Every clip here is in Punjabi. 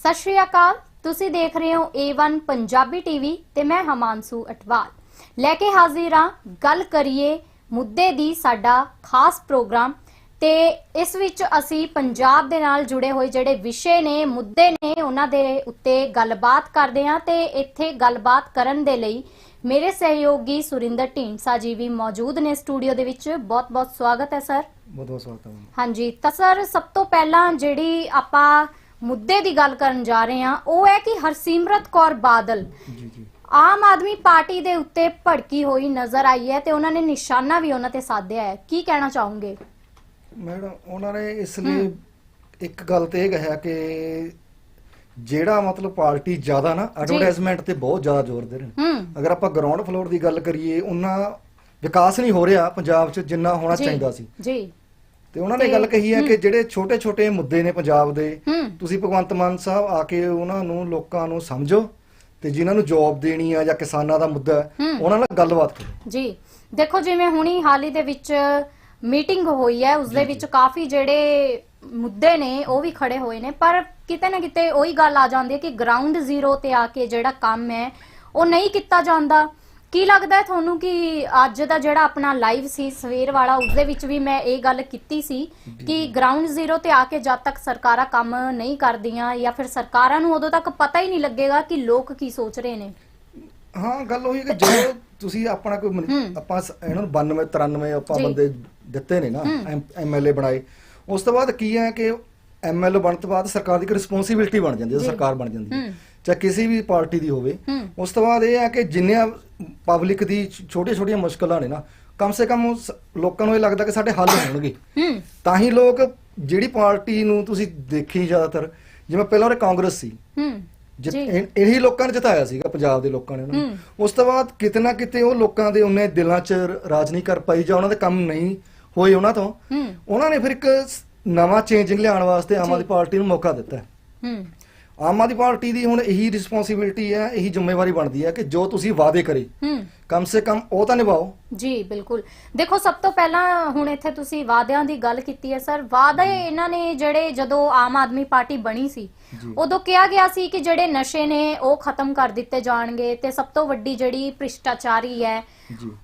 ਸਤਿ ਸ਼੍ਰੀ ਅਕਾਲ। ਤੁਸੀਂ ਦੇਖ ਰਹੇ ਹੋ A1 ਪੰਜਾਬੀ ਟੀਵੀ ਤੇ ਮੈਂ ਹਮਾਂਸੂ ਅਟਵਾਲ। ਲੈ ਕੇ ਹਾਜ਼ਰ ਹਾਂ ਗੱਲ ਕਰੀਏ ਮੁੱਦੇ ਦੀ ਸਾਡਾ ਖਾਸ ਪ੍ਰੋਗਰਾਮ ਤੇ ਇਸ ਵਿੱਚ ਅਸੀਂ ਪੰਜਾਬ ਦੇ ਨਾਲ ਜੁੜੇ ਹੋਏ ਜਿਹੜੇ ਵਿਸ਼ੇ ਨੇ ਮੁੱਦੇ ਨੇ ਉਹਨਾਂ ਦੇ ਉੱਤੇ ਗੱਲਬਾਤ ਕਰਦੇ ਹਾਂ ਤੇ ਇੱਥੇ ਗੱਲਬਾਤ ਕਰਨ ਦੇ ਲਈ ਮੇਰੇ ਸਹਿਯੋਗੀ ਸੁਰਿੰਦਰ ਢੀਂਡਸਾ ਜੀ ਵੀ ਮੌਜੂਦ ਨੇ ਸਟੂਡੀਓ ਦੇ ਵਿੱਚ। ਬਹੁਤ-ਬਹੁਤ ਸਵਾਗਤ ਹੈ ਸਰ। ਬਹੁਤ ਬਹੁਤ ਸਵਾਗਤ ਹੈ। ਹਾਂਜੀ ਤਾਂ ਸਰ ਸਭ ਤੋਂ ਪਹਿਲਾਂ ਜਿਹੜੀ ਆਪਾਂ ਮੁੱਦੇ ਦੀ ਗੱਲ ਕਰਨ ਜਾ ਰਹੇ ਹਾਂ ਉਹ ਹੈ ਕਿ ਹਰਸਿਮਰਤ ਕੌਰ ਬਾਦਲ। ਜੀ ਜੀ। ਆਮ ਆਦਮੀ ਪਾਰਟੀ ਦੇ ਉੱਤੇ ਭੜਕੀ ਹੋਈ ਨਜ਼ਰ ਆਈ ਹੈ ਤੇ ਉਹਨਾਂ ਨੇ ਨਿਸ਼ਾਨਾ ਵੀ ਉਹਨਾਂ ਤੇ ਸਾਧਿਆ ਹੈ। ਕੀ ਕਹਿਣਾ ਚਾਹੋਗੇ? ਮੈਡਮ ਉਹਨਾਂ ਨੇ ਇਸ ਲਈ ਇੱਕ ਗੱਲ ਤੇ ਇਹ ਕਿਹਾ ਕਿ ਜਿਹੜਾ ਮਤਲਬ ਪਾਰਟੀ ਜ਼ਿਆਦਾ ਨਾ ਐਡਵਰਟਾਈਜ਼ਮੈਂਟ ਤੇ ਬਹੁਤ ਜ਼ਿਆਦਾ ਜ਼ੋਰ ਦੇ ਰਹੇ ਨੇ। ਅਗਰ ਆਪਾਂ ਗਰਾਊਂਡ ਫਲੋਰ ਦੀ ਗੱਲ ਕਰੀਏ ਉਹਨਾਂ ਵਿਕਾਸ ਨਹੀਂ ਹੋ ਰਿਹਾ ਪੰਜਾਬ 'ਚ ਜਿੰਨਾ ਹੋਣਾ ਚਾਹੀਦਾ ਸੀ। ਜੀ। ਤੇ ਉਹਨਾਂ ਨੇ ਗੱਲ ਕਹੀ ਹੈ ਕਿ ਜਿਹੜੇ ਛੋਟੇ-ਛੋਟੇ ਮੁੱਦੇ ਨੇ ਪੰਜਾਬ ਦੇ ਤੁਸੀਂ ਭਗਵੰਤ ਮਾਨ ਸਾਹਿਬ ਆ ਕੇ ਉਹਨਾਂ ਨੂੰ ਲੋਕਾਂ ਨੂੰ ਸਮਝੋ ਤੇ ਜਿਨ੍ਹਾਂ ਨੂੰ ਜੌਬ ਦੇਣੀ ਆ ਜਾਂ ਕਿਸਾਨਾਂ ਦਾ ਮੁੱਦਾ। ਉਹਨਾਂ ਨਾਲ ਗੱਲਬਾਤ ਕਰੋ। ਜੀ ਦੇਖੋ ਜਿਵੇਂ ਹੁਣੀ ਹਾਲ ਦੇ ਵਿੱਚ ਮੀਟਿੰਗ ਹੋਈ ਹੈ ਉਸ ਦੇ ਵਿੱਚ ਕਾਫੀ ਜਿਹੜੇ ਮੁੱਦੇ ਨੇ ਉਹ ਵੀ ਖੜੇ ਹੋਏ ਨੇ ਪਰ ਕਿਤੇ ਨਾ ਕਿਤੇ ਉਹੀ ਗੱਲ ਆ ਜਾਂਦੀ ਹੈ ਕਿ ਗਰਾਊਂਡ ਜ਼ੀਰੋ ਤੇ ਆ ਕੇ ਜਿਹੜਾ ਕੰਮ ਹੈ ਉਹ ਨਹੀਂ ਕੀਤਾ ਜਾਂਦਾ। ਕੀ ਲੱਗਦਾ ਹੈ ਤੁਹਾਨੂੰ ਕਿ ਅੱਜ ਦਾ ਜਿਹੜਾ ਆਪਣਾ ਲਾਈਵ ਸੀ ਸਵੇਰ ਵਾਲਾ ਉਸ ਦੇ ਵਿੱਚ ਵੀ ਮੈਂ ਇਹ ਗੱਲ ਕੀਤੀ ਸੀ ਕਿ ਗਰਾਊਂਡ ਜ਼ੀਰੋ ਤੇ ਆ ਕੇ ਜਦ ਤੱਕ ਸਰਕਾਰਾਂ ਕੰਮ ਨਹੀਂ ਕਰਦੀਆਂ ਜਾਂ ਫਿਰ ਸਰਕਾਰਾਂ ਨੂੰ ਉਦੋਂ ਤੱਕ ਪਤਾ ਹੀ ਨਹੀਂ ਲੱਗੇਗਾ ਕਿ ਲੋਕ ਕੀ ਸੋਚ ਰਹੇ ਨੇ ਹਾਂ ਗੱਲ ਉਹੀ ਹੈ ਕਿ ਜਦੋਂ ਤੁਸੀਂ ਆਪਣਾ ਕੋਈ ਮਨ-। ਆਪਾਂ ਸ- ਇਹਨਾਂ ਨੂੰ 92 93 ਆਪਾਂ ਜੀ। ਬੰਦੇ ਦਿੱਤੇ ਨੇ ਨਾ ਐਮਐਲਏ ਬਣਾਏ ਉਸ ਤੋਂ ਬਾਅਦ ਕੀ ਹੈ ਕਿ ਐਮਐਲਏ ਬਣਨ ਤੋਂ ਬਾਅਦ ਸਰਕਾਰ ਦੀ ਇੱਕ ਰਿਸਪੌਂਸਿਬਿਲਟੀ ਬਣ ਜਾਂਦੀ ਹੈ। ਸਰਕਾਰ ਬਣ ਜਾਂਦੀ ਹੂੰ। ਚਾਹੇ ਕਿਸੇ ਵੀ ਪਾਰਟੀ ਦੀ ਹੋਵੇ। ਉਸ ਤੋਂ ਬਾਅਦ ਇਹ ਹੈ ਕਿ ਜਿੰਨੀਆਂ ਪਬਲਿਕ ਦੀ ਛੋਟੀਆਂ ਛੋਟੀਆਂ ਮੁਸ਼ਕਲਾਂ ਨੇ ਨਾ ਕਮ ਸੇ ਕਮ ਲੋਕਾਂ ਨੂੰ ਇਹ ਲੱਗਦਾ ਕਿ ਸਾਡੇ ਹੱਲ ਹੋਣਗੇ। ਤਾਂ ਹੀ ਲੋਕ ਜਿਹੜੀ ਪਾਰਟੀ ਨੂੰ ਤੁਸੀਂ ਦੇਖੀ ਜ਼ਿਆਦਾਤਰ ਜਿਵੇਂ ਪਹਿਲਾਂ ਉਹ ਕਾਂਗਰਸ ਸੀ। ਇਹ- ਲੋਕਾਂ ਨੇ ਜਿਤਾਇਆ ਸੀਗਾ ਪੰਜਾਬ ਦੇ ਲੋਕਾਂ ਨੇ ਉਹਨਾਂ ਉਸ ਤੋਂ ਬਾਅਦ ਕਿਤੇ ਨਾ ਕਿਤੇ ਉਹ ਲੋਕਾਂ ਦੇ ਉਹਨੇ ਦਿਲਾਂ 'ਚ ਰਾਜ ਨਹੀਂ ਕਰ ਪਾਈ ਜਾਂ ਉਹਨਾਂ ਦੇ ਕੰਮ ਨਹੀਂ ਹੋਏ ਉਹਨਾਂ ਤੋਂ। ਉਹਨਾਂ ਨੇ ਫਿਰ ਇੱਕ ਨਵਾਂ ਚੇਂਜਿੰਗ ਲਿਆਉਣ ਵਾਸਤੇ ਆਮ। ਆਦਮੀ ਪਾਰਟੀ ਨੂੰ ਮੌਕਾ ਦਿੱਤਾ। ਆਮ ਆਦਮੀ ਪਾਰਟੀ ਦੀ ਹੁਣ ਇਹੀ ਰਿਸਪੌਂਸਿਬਿਲਟੀ ਹੈ, ਇਹੀ ਜ਼ਿੰਮੇਵਾਰੀ ਬਣਦੀ ਹੈ ਕਿ ਜੋ ਤੁਸੀਂ ਵਾਅਦੇ ਕਰੇ ਕਮ ਸੇ ਕਮ ਉਹ ਤਾਂ ਨਿਭਾਓ। ਜੀ ਬਿਲਕੁਲ। ਦੇਖੋ ਸਭ ਤੋਂ ਪਹਿਲਾਂ ਹੁਣ ਇੱਥੇ ਤੁਸੀਂ ਵਾਅਦਿਆਂ ਦੀ ਗੱਲ ਕੀਤੀ ਹੈ ਸਰ। ਵਾਅਦੇ ਇਹਨਾਂ ਨੇ ਜਿਹੜੇ ਜਦੋਂ ਆਮ ਆਦਮੀ ਪਾਰਟੀ ਬਣੀ ਸੀ। ਉਦੋਂ ਕਿਹਾ ਗਿਆ ਸੀ ਕਿ ਜਿਹੜੇ ਨਸ਼ੇ ਨੇ ਉਹ ਖਤਮ ਕਰ ਦਿੱਤੇ ਜਾਣਗੇ ਤੇ ਸਭ ਤੋਂ ਵੱਡੀ ਜਿਹੜੀ ਭ੍ਰਿਸ਼ਟਾਚਾਰੀ ਹੈ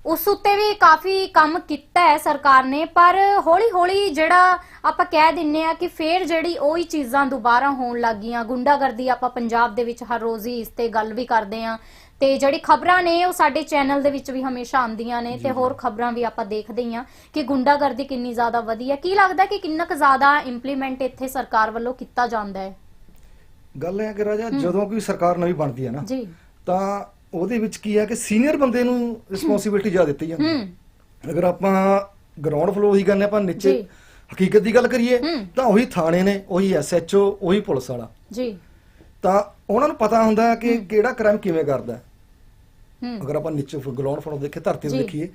ਉਸ ਉੱਤੇ ਵੀ ਕਾਫੀ ਕੰਮ ਕੀਤਾ ਹੈ ਸਰਕਾਰ ਨੇ ਪਰ ਹੌਲੀ ਹੌਲੀ ਜਿਹੜਾ ਆਪਾਂ ਕਹਿ ਦਿੰਨੇ ਆ ਕਿ ਫੇਰ ਜਿਹੜੀ ਉਹੀ ਚੀਜ਼ਾਂ ਦੁਬਾਰਾ ਹੋਣ ਲੱਗੀਆਂ ਗੁੰਡਾਗਰਦੀ ਆਪਾਂ ਪੰਜਾਬ ਦੇ ਵਿੱਚ ਹਰ ਰੋਜ਼ ਹੀ ਇਸ ਤੇ ਗੱਲ ਵੀ ਕਰਦੇ ਆ ਤੇ ਜਿਹੜੀ ਖਬਰਾਂ ਨੇ ਉਹ ਸਾਡੇ ਚੈਨਲ ਦੇ ਵਿੱਚ ਵੀ ਹਮੇਸ਼ਾ ਆਉਂਦੀਆਂ ਨੇ ਤੇ ਹੋਰ ਖਬਰਾਂ ਵੀ ਆਪਾਂ ਦੇਖਦੇ ਹੀ ਆ ਕਿ ਗੁੰਡਾਗਰਦੀ ਕਿੰਨੀ ਜ਼ਿਆਦਾ ਵਧੀ ਹੈ। ਕੀ ਲੱਗਦਾ ਕਿ ਕਿੰਨਾ ਕੁ ਜ਼ਿਆਦਾ ਇੰਪਲੀਮੈਂਟ ਇੱਥੇ ਸਰਕਾਰ ਵੱਲੋਂ ਕੀਤਾ ਜਾਂਦਾ ਹੈ? ਗੱਲ ਇਹ ਹੈ ਕਿ ਰਾਜਾ ਜਦੋਂ ਕੋਈ ਸਰਕਾਰ ਨਵੀਂ ਬਣਦੀ ਹੈ ਨਾ ਜੀ। ਤਾਂ ਉਹਦੇ ਵਿੱਚ ਕੀ ਹੈ ਕਿ ਸੀਨੀਅਰ ਬੰਦੇ ਨੂੰ ਰਿਸਪੌਂਸਿਬਿਲਟੀ ਜ਼ਿਆਦਾ ਦਿੱਤੀ ਜਾਂਦੀ ਹੈ। ਅਗਰ ਆਪਾਂ ਗਰਾਊਂਡ ਫਲੋਰ ਹੀ ਕਰਨੇ ਆਪਾਂ ਨੀਚੇ। ਹਕੀਕਤ ਦੀ ਗੱਲ ਕਰੀਏ। ਤਾਂ ਉਹੀ ਥਾਣੇ ਨੇ ਉਹੀ ਐਸਐਚਓ ਉਹੀ ਪੁਲਿਸ ਵਾਲਾ। ਜੀ। ਤਾਂ ਉਹਨਾਂ ਨੂੰ ਪਤਾ ਹੁੰਦਾ ਕਿ ਕਿਹੜਾ ਕ੍ਰਾਈਮ ਕਿਵੇਂ ਕਰਦਾ ਅਗਰ ਆਪਾਂ ਨੀਚੇ ਗਰਾਊਂਡ ਫਲੋਰ ਦੇਖੇ ਧਰਤੀ ਤੇ। ਦੇਖੀਏ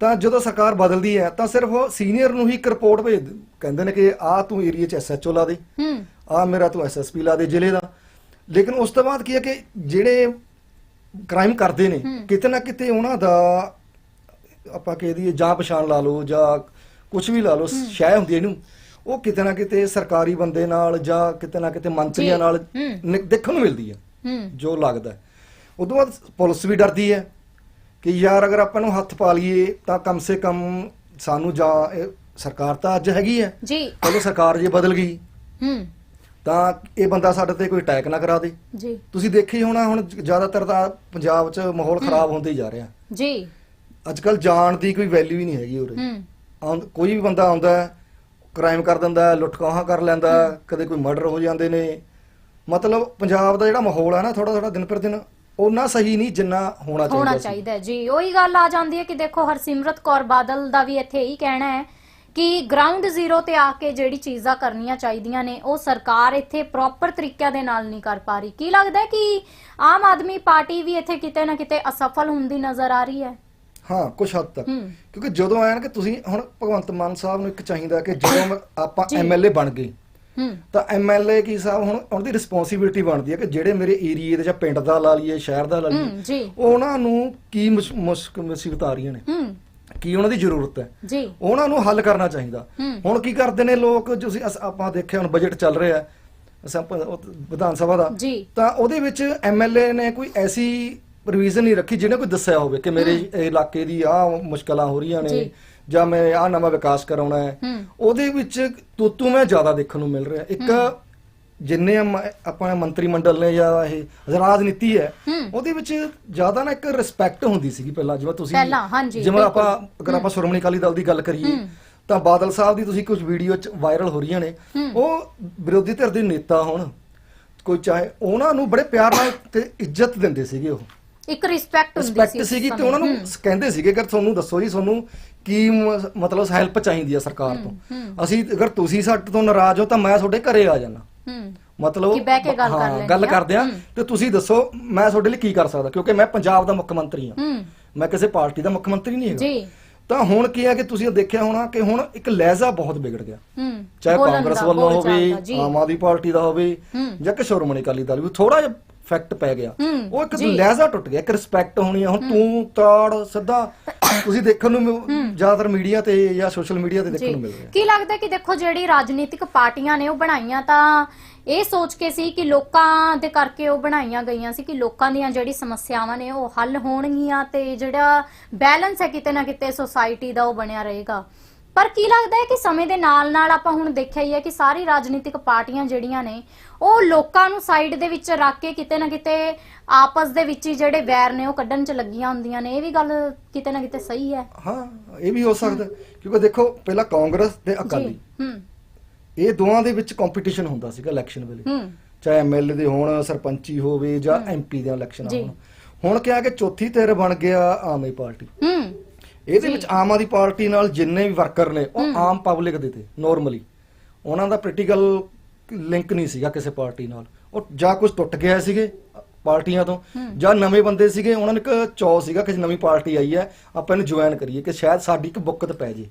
ਤਾਂ ਜਦੋਂ ਸਰਕਾਰ ਬਦਲਦੀ ਹੈ ਤਾਂ ਸਿਰਫ ਸੀਨੀਅਰ ਨੂੰ ਹੀ ਇੱਕ ਰਿਪੋਰਟ ਭੇਜ ਕਹਿੰਦੇ ਨੇ ਕਿ ਆ ਤੂੰ ਏਰੀਆ 'ਚ ਐਸਐਚਓ ਲਾ ਦੇ ਆ ਮੇਰਾ ਤੂੰ ਐਸਐਸਪੀ ਲਾ ਦੇ ਜ਼ਿਲ੍ਹੇ ਦਾ। ਲੇਕਿਨ ਉਸ ਤੋਂ ਬਾਅਦ ਕੀ ਹੈ ਕਿ ਜਿਹੜੇ ਕ੍ਰਾਈਮ ਕਰਦੇ ਨੇ। ਕਿਤੇ ਨਾ ਕਿਤੇ ਉਹਨਾਂ ਦਾ ਆਪਾਂ ਕਹਿ ਦਈਏ ਜਾਂ ਪਛਾਣ ਲਾ ਲਓ ਜਾਂ ਕੁਝ ਵੀ ਲਾ ਲਓ ਸ਼ੈ ਹੁੰਦੀ ਇਹਨੂੰ। ਉਹ ਕਿਤੇ ਨਾ ਕਿਤੇ ਸਰਕਾਰੀ ਬੰਦੇ ਨਾਲ ਜਾਂ ਕਿਤੇ ਨਾ ਕਿਤੇ ਮੰਤਰੀਆਂ। ਨਾਲ ਹੂੰ। ਨਿ- ਦੇਖਣ ਨੂੰ ਮਿਲਦੀ ਹੈ ਹੂੰ। ਜੋ ਲੱਗਦਾ ਹੈ। ਉਦੋਂ ਬਾਅਦ ਪੁਲਿਸ ਵੀ ਡਰਦੀ ਹੈ ਕਿ ਯਾਰ ਅਗਰ ਆਪਾਂ ਨੂੰ ਹੱਥ ਪਾ ਲਈਏ ਤਾਂ ਕਮ ਸੇ ਕਮ ਸਾਨੂੰ ਜਾਂ ਇਹ ਸਰਕਾਰ ਤਾਂ ਅੱਜ ਹੈਗੀ ਹੈ। ਜੀ। ਚਲੋ ਸਰਕਾਰ ਜੇ ਬਦਲ ਗਈ ਹੂੰ। ਤਾਂ ਇਹ ਬੰਦਾ ਸਾਡੇ ਤੇ ਕੋਈ ਅਟੈਕ ਨਾ ਕਰਾ ਦੇ। ਜੀ। ਤੁਸੀਂ ਦੇਖੀ ਹੋਣਾ ਹੁਣ ਜ਼ਿਆਦਾਤਰ ਤਾਂ ਪੰਜਾਬ 'ਚ ਮਾਹੌਲ ਖਰਾਬ ਹੁੰਦੇ ਹੀ ਜਾ ਰਿਹਾ। ਜੀ। ਅੱਜ ਕੱਲ ਜਾਣ ਦੀ ਕੋਈ ਵੈਲਿਊ ਹੀ ਨਹੀਂ ਹੈਗੀ ਉਰੇ। ਹੂੰ। ਆਉਂ- ਕੋਈ ਵੀ ਬੰਦਾ ਆਉਂਦਾ ਕ੍ਰਾਈਮ ਕਰ ਦਿੰਦਾ ਲੁੱਟਖੋਹਾਂ ਕਰ ਲੈਂਦਾ ਕਦੇ ਕੋਈ ਮਰਡਰ ਹੋ ਜਾਂਦੇ ਨੇ। ਮਤਲਬ ਪੰਜਾਬ ਦਾ ਜਿਹੜਾ ਮਾਹੌਲ ਹੈ ਨਾ ਥੋੜਾ ਥੋੜਾ ਦਿਨ ਪਰ ਦਿਨ ਉਹਨਾਂ ਸਹੀ ਨਹੀਂ ਜਿੰਨਾ ਹੋਣਾ ਚਾਹੀਦਾ ਹੋਣਾ ਸੀ। ਚਾਹੀਦਾ ਜੀ ਉਹੀ ਗੱਲ ਆ ਜਾਂਦੀ ਹੈ ਕਿ ਦੇਖੋ ਹਰਸਿਮਰਤ ਕੌਰ ਬਾਦਲ ਦਾ ਵੀ ਇੱਥੇ ਇਹੀ ਕਹਿਣਾ ਹੈ ਕਿ ਗਰਾਊਂਡ ਜ਼ੀਰੋ ਤੇ ਆ ਕੇ ਜਿਹੜੀ ਚੀਜ਼ਾਂ ਕਰਨੀਆਂ ਚਾਹੀਦੀਆਂ ਨੇ ਉਹ ਸਰਕਾਰ ਇੱਥੇ ਪ੍ਰੋਪਰ ਤਰੀਕਿਆਂ ਦੇ ਨਾਲ ਨਹੀਂ ਕਰ ਪਾ ਰਹੀ। ਕੀ ਲੱਗਦਾ ਹੈ ਕਿ ਆਮ ਆਦਮੀ ਪਾਰਟੀ ਵੀ ਇੱਥੇ ਕਿਤੇ ਨਾ ਕਿਤੇ ਅਸਫਲ ਹੁੰਦੀ ਨਜ਼ਰ ਆ ਰਹੀ ਹੈ? ਹਾਂ ਕੁਝ ਹੱਦ ਤੱਕ। ਕਿਉਂਕਿ ਜਦੋਂ ਆਇਆ ਨਾ ਕਿ ਤੁਸੀਂ ਹੁਣ ਭਗਵੰਤ ਮਾਨ ਸਾਹਿਬ ਨੂੰ ਇੱਕ ਚਾਹੀਦਾ ਕਿ ਜਦੋਂ ਆਪਾਂ। ਐਮਐਲਏ ਬਣ ਗਏ ਤਾਂ ਐਮਐਲਏ ਕੀ ਸਾਹਿਬ ਹੁਣ ਉਹਦੀ ਰਿਸਪੌਂਸਿਬਿਲਟੀ ਬਣਦੀ ਹੈ ਕਿ ਜਿਹੜੇ ਮੇਰੇ ਏਰੀਏ ਦੇ ਜਾਂ ਪਿੰਡ ਦਾ ਲਾ ਲਈਏ ਸ਼ਹਿਰ ਦਾ ਲਾ ਲਈਏ ਉਹਨਾਂ ਨੂੰ ਕੀ ਮੁਸੀਬਤ ਆ ਰਹੀਆਂ ਨੇ। ਕੀ ਉਹਨਾਂ ਦੀ ਜ਼ਰੂਰਤ ਹੈ। ਜੀ। ਉਹਨਾਂ ਨੂੰ ਹੱਲ ਕਰਨਾ ਚਾਹੀਦਾ। ਹੁਣ ਕੀ ਕਰਦੇ ਨੇ ਲੋਕ ਤੁਸੀਂ ਆਪਾਂ ਦੇਖਿਆ ਹੁਣ ਬਜਟ ਚੱਲ ਰਿਹਾ ਹੈ। ਵਿਧਾਨ ਸਭਾ ਦਾ। ਤਾਂ ਉਹਦੇ ਵਿੱਚ ਐਮਐਲਏ ਨੇ ਕੋਈ ਐਸੀ ਪ੍ਰੋਵੀਜ਼ਨ ਨਹੀਂ ਰੱਖੀ ਜਿਹਨੇ ਕੋਈ ਦੱਸਿਆ ਹੋਵੇ ਕਿ ਮੇਰੇ ਇਲਾਕੇ ਦੀ ਆ ਮੁਸ਼ਕਲਾਂ ਹੋ ਰਹੀਆਂ ਨੇ ਜੀ। ਮੈਂ ਆ ਨਵਾਂ ਵਿਕਾਸ ਕਰਾਉਣਾ ਹੈ ਉਹਦੇ ਵਿੱਚ ਤੂਤੂ ਮੈਂ ਜ਼ਿਆਦਾ ਦੇਖਣ ਨੂੰ ਮਿਲ ਰਿਹਾ ਇੱਕ ਜਿੰਨੇ ਆਪਣਾ ਮੰਤਰੀ ਮੰਡਲ ਨੇ ਜਾਂ ਇਹ ਰਾਜਨੀਤੀ ਹੈ। ਉਹਦੇ ਵਿੱਚ ਜ਼ਿਆਦਾ ਨਾ ਇੱਕ ਰਿਸਪੈਕਟ ਹੁੰਦੀ ਸੀਗੀ ਪਹਿਲਾਂ ਜਿਵੇਂ ਤੁਸੀਂ ਜਿਵੇਂ। ਆਪਾਂ ਅਗਰ ਆਪਾਂ ਸ਼੍ਰੋਮਣੀ ਅਕਾਲੀ ਦਲ ਦੀ ਗੱਲ ਕਰੀਏ। ਤਾਂ ਬਾਦਲ ਸਾਹਿਬ ਦੀ ਤੁਸੀਂ ਕੁਝ ਵੀਡੀਓ ਚ ਵਾਇਰਲ ਹੋ ਰਹੀਆਂ ਨੇ। ਉਹ ਵਿਰੋਧੀ ਧਿਰ ਦੇ ਨੇਤਾ ਹੋਣ ਕੋਈ ਚਾਹੇ ਉਹਨਾਂ ਨੂੰ ਬੜੇ ਪਿਆਰ ਨਾਲ ਤੇ ਇੱਜ਼ਤ ਦਿੰਦੇ ਸੀਗੇ ਉਹ ਇੱਕ ਰਿਸਪੈਕਟ ਹੁੰਦੀ ਰਿਸਪੈਕਟ ਸੀ ਉਸ ਸੀਗੀ ਤੇ। ਉਹਨਾਂ ਨੂੰ ਕਹਿੰਦੇ ਸੀਗੇ ਕਿ ਤੁਹਾਨੂੰ ਦੱਸੋ ਜੀ ਤੁਹਾਨੂੰ ਕੀ ਮ- ਮਤਲਬ ਹੈਲਪ ਚਾਹੀਦੀ ਹੈ ਸਰਕਾਰ ਤੋਂ। ਅਸੀਂ ਅਗਰ ਤੁਸੀਂ ਸਾਡੇ ਤੋਂ ਨਾਰਾਜ਼ ਹੋ ਤਾਂ ਮੈਂ ਤੁਹਾਡੇ ਘਰੇ ਆ ਜਾਣਾ ਹੂੰ। ਮਤਲਬ ਕਿ ਬਹਿ ਕੇ ਗੱਲ ਕਰ ਲੈਣੀ ਗੱਲ ਆ। ਕਰਦੇ ਆ। ਤੇ ਤੁਸੀਂ ਦੱਸੋ ਮੈਂ ਤੁਹਾਡੇ ਲਈ ਕੀ ਕਰ ਸਕਦਾ? ਕਿਉਂਕਿ ਮੈਂ ਪੰਜਾਬ ਦਾ ਮੁੱਖ ਮੰਤਰੀ ਹਾਂ। ਹੂੰ। ਮੈਂ ਕਿਸੇ ਪਾਰਟੀ ਦਾ ਮੁੱਖ ਮੰਤਰੀ ਨਹੀਂ ਹੈਗਾ। ਜੀ। ਤਾਂ ਹੁਣ ਕੀ ਹੈ ਕਿ ਤੁਸੀਂ ਦੇਖਿਆ ਹੋਣਾ ਕਿ ਹੁਣ ਇੱਕ ਲਹਿਜ਼ਾ ਬਹੁਤ ਵਿਗੜ ਗਿਆ। ਹੂੰ। ਚਾਹੇ ਬੋਲਣ ਕਾਂਗਰਸ ਦਾ, ਵੱਲੋਂ ਹੋਵੇ ਜੀ। ਆਮ ਆਦਮੀ ਪਾਰਟੀ ਦਾ ਹੋਵੇ ਹੂੰ। ਜਾਂ ਕਿ ਸ਼੍ਰੋਮਣੀ ਅਕਾਲੀ ਦਲ ਵੀ ਥੋੜਾ ਜਿਹਾ ਫੈਕਟ ਪੈ ਗਿਆ। ਉਹ ਇੱਕ। ਲਹਿਜ਼ਾ ਟੁੱਟ ਗਿਆ ਇੱਕ ਰਿਸਪੈਕਟ ਹੋਣੀ ਆ। ਹੁਣ ਤੂੰ ਤਾੜ ਸਿੱਧਾ ਤੁਸੀਂ ਦੇਖਣ ਨੂੰ ਜ਼ਿਆਦਾਤਰ ਮੀਡੀਆ ਤੇ ਜਾਂ ਸੋਸ਼ਲ ਮੀਡੀਆ ਤੇ ਦੇਖਣ ਨੂੰ ਮਿਲ ਰਿਹਾ। ਕੀ ਲੱਗਦਾ ਕਿ ਦੇਖੋ ਜਿਹੜੀ ਰਾਜਨੀਤਿਕ ਪਾਰਟੀਆਂ ਨੇ ਉਹ ਬਣਾਈਆਂ ਤਾਂ ਇਹ ਸੋਚ ਕੇ ਸੀ ਕਿ ਲੋਕਾਂ ਦੇ ਕਰਕੇ ਉਹ ਬਣਾਈਆਂ ਗਈਆਂ ਸੀ ਕਿ ਲੋਕਾਂ ਦੀਆਂ ਜਿਹੜੀ ਸਮੱਸਿਆਵਾਂ ਨੇ ਉਹ ਹੱਲ ਹੋਣਗੀਆਂ ਤੇ ਜਿਹੜਾ ਬੈਲੈਂਸ ਹੈ ਕਿਤੇ ਨਾ ਕਿਤੇ ਸੋਸਾਇਟੀ ਦਾ ਉਹ ਬਣਿਆ ਰਹੇਗਾ। ਪਰ ਕੀ ਲੱਗਦਾ ਹੈ ਕਿ ਸਮੇਂ ਦੇ ਨਾਲ ਨਾਲ ਆਪਾਂ ਹੁਣ ਦੇਖਿਆ ਹੀ ਹੈ ਕਿ ਸਾਰੀ ਰਾਜਨੀਤਿਕ ਪਾਰਟੀਆਂ ਜਿਹੜੀਆਂ ਨੇ ਉਹ ਲੋਕਾਂ ਨੂੰ ਸਾਈਡ ਦੇ ਵਿੱਚ ਰੱਖ ਕੇ ਕਿਤੇ ਨਾ ਕਿਤੇ ਆਪਸ ਦੇ ਵਿੱਚ ਹੀ ਜਿਹੜੇ ਵੈਰ ਨੇ ਉਹ ਕੱਢਣ ਚ ਲੱਗੀਆਂ ਹੁੰਦੀਆਂ ਨੇ। ਇਹ ਵੀ ਗੱਲ ਕਿਤੇ ਨਾ ਕਿਤੇ ਸਹੀ ਹੈ। ਹਾਂ ਇਹ ਵੀ ਹੋ ਸਕਦਾ ਕਿਉਂਕਿ ਦੇਖੋ ਪਹਿਲਾਂ ਕਾਂਗਰਸ ਤੇ ਅਕਾਲੀ। ਹੂੰ। ਇਹ ਦੋਵਾਂ ਦੇ ਵਿੱਚ ਕੰਪੀਟੀਸ਼ਨ ਹੁੰਦਾ ਸੀਗਾ ਇਲੈਕਸ਼ਨ ਵੇਲੇ। ਹੂੰ। ਚਾਹੇ ਐਮਐਲਏ ਦੇ ਹੋਣ ਸਰਪੰਚੀ ਹੋਵੇ ਜਾਂ ਐਮਪੀ ਦੇ ਇਲੈਕਸ਼ਨ। ਹੋਣ। ਹੁਣ ਕਿਹਾ ਕਿ ਚੌਥੀ ਧਿਰ ਬਣ ਗਿਆ ਆਮ ਆਦਮੀ ਪਾਰਟੀ। ਹੂੰ। ਇਹਦੇ। ਵਿੱਚ ਆਮ ਆਦਮੀ ਪਾਰਟੀ ਨਾਲ ਜਿੰਨੇ ਵੀ ਵਰਕਰ ਨੇ ਉਹ ਆਮ ਪਬਲਿਕ ਦੇ ਤੇ ਨਾਰਮਲੀ ਉਹਨਾਂ ਦਾ ਪ੍ਰੈਕਟੀਕਲ ਲਿੰਕ ਨਹੀਂ ਸੀਗਾ ਕਿਸੇ ਪਾਰਟੀ ਨਾਲ। ਉਹ ਜਾਂ ਕੁਝ ਟੁੱਟ ਗਿਆ ਸੀਗੇ ਪਾਰਟੀਆਂ ਤੋਂ ਜਾਂ ਨਵੇਂ ਬੰਦੇ ਸੀਗੇ ਉਹਨਾਂ ਨੂੰ ਇੱਕ ਚੌ ਸੀਗਾ ਕਿ ਨਵੀਂ ਪਾਰਟੀ ਆਈ ਹੈ ਆਪਾਂ ਇਹਨੂੰ ਜੁਆਇਨ ਕਰੀਏ ਕਿ ਸ਼ਾਇਦ ਸਾਡੀ ਇੱਕ ਬੁੱਕਤ ਪੈ ਜੇ।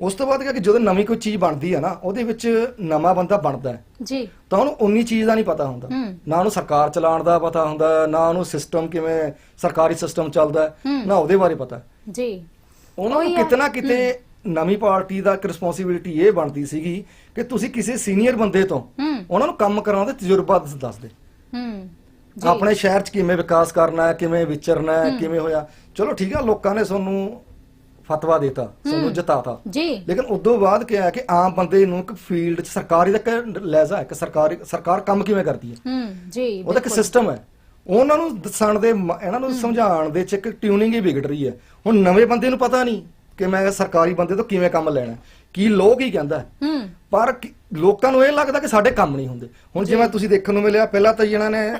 ਉਸ ਤੋਂ ਬਾਅਦ ਕਿਹਾ ਕਿ ਜਦੋਂ ਨਵੀਂ ਕੋਈ ਚੀਜ਼ ਬਣਦੀ ਹੈ ਨਾ ਉਹਦੇ ਵਿੱਚ ਨਵਾਂ ਬੰਦਾ ਬਣਦਾ ਹੈ। ਜੀ। ਤਾਂ ਉਹਨੂੰ ਉਨੀ ਚੀਜ਼ ਦਾ ਨਹੀਂ ਪਤਾ ਹੁੰਦਾ। ਨਾ ਉਹਨੂੰ ਸਰਕਾਰ ਚਲਾਉਣ ਦਾ ਪਤਾ ਹੁੰਦਾ ਨਾ ਉਹਨੂੰ ਸਿਸਟਮ ਕਿਵੇਂ ਸਰਕਾਰੀ ਸਿਸਟਮ ਚੱਲਦਾ। ਨਾ ਉਹਦੇ ਬਾਰੇ ਪਤਾ। ਜੀ। ਉਹਨਾਂ ਉਹੀ ਨੂੰ ਆ। ਕਿਤੇ ਨਵੀਂ ਪਾਰਟੀ ਦਾ ਇੱਕ ਰਿਸਪੌਂਸਿਬਿਲਟੀ ਇਹ ਬਣਦੀ ਸੀਗੀ ਕਿ ਤੁਸੀਂ ਕਿਸੇ ਸੀਨੀਅਰ ਬੰਦੇ ਤੋਂ ਉਹਨਾਂ ਨੂੰ ਕੰਮ ਕਰਾਉਣ ਦਾ ਤਜਰਬਾ ਦੱਸ- ਦੇ। ਹੂੰ। ਆਪਣੇ ਸ਼ਹਿਰ 'ਚ ਕਿਵੇਂ ਵਿਕਾਸ ਕਰਨਾ ਹੈ ਕਿਵੇਂ ਵਿਚਰਨਾ ਹੈ। ਕਿਵੇਂ ਹੋਇਆ। ਚਲੋ ਠੀਕ ਆ ਲੋਕਾਂ ਨੇ ਤੁਹਾਨੂੰ ਫਤਵਾ ਦਿੱਤਾ ਤੁਹਾਨੂੰ ਜਿਤਾਤਾ। ਜੀ। ਲੇਕਿਨ ਉਦੋਂ ਬਾਅਦ ਕੀ ਹੈ ਕਿ ਆਮ ਬੰਦੇ ਨੂੰ ਇੱਕ ਫੀਲਡ 'ਚ ਸਰਕਾਰੀ ਦਾ ਇੱਕ ਲਹਿਜ਼ਾ ਹੈ ਕਿ ਸਰਕਾਰੀ ਸਰਕਾਰ ਕੰਮ ਕਿਵੇਂ ਕਰਦੀ ਹੈ? ਹੂੰ ਜੀ ਉਹਦਾ ਇੱਕ। ਸਿਸਟਮ ਹੈ। ਉਹਨਾਂ ਨੂੰ ਦੱਸਣ ਦੇ ਇਹਨਾਂ ਨੂੰ ਸਮਝਾਉਣ ਦੇ ਚ ਇੱਕ ਟਿਊਨਿੰਗ ਹੀ ਵਿਗੜ ਰਹੀ ਹੈ। ਹੁਣ ਨਵੇਂ ਬੰਦੇ ਨੂੰ ਪਤਾ ਨਹੀਂ ਕਿ ਮੈਂ ਸਰਕਾਰੀ ਬੰਦੇ ਤੋਂ ਕਿਵੇਂ ਕੰਮ ਲੈਣਾ। ਕੀ ਲੋਕ ਹੀ ਕਹਿੰਦਾ ਪਰ ਲੋਕਾਂ ਨੂੰ ਇਹ ਲੱਗਦਾ ਕਿ ਸਾਡੇ ਕੰਮ ਨਹੀਂ ਹੁੰਦੇ। ਹੁਣ ਜਿਵੇਂ ਤੁਸੀਂ ਦੇਖਣ ਨੂੰ ਮਿਲਿਆ ਪਹਿਲਾਂ ਤਾਂ ਇਹਨਾਂ ਨੇ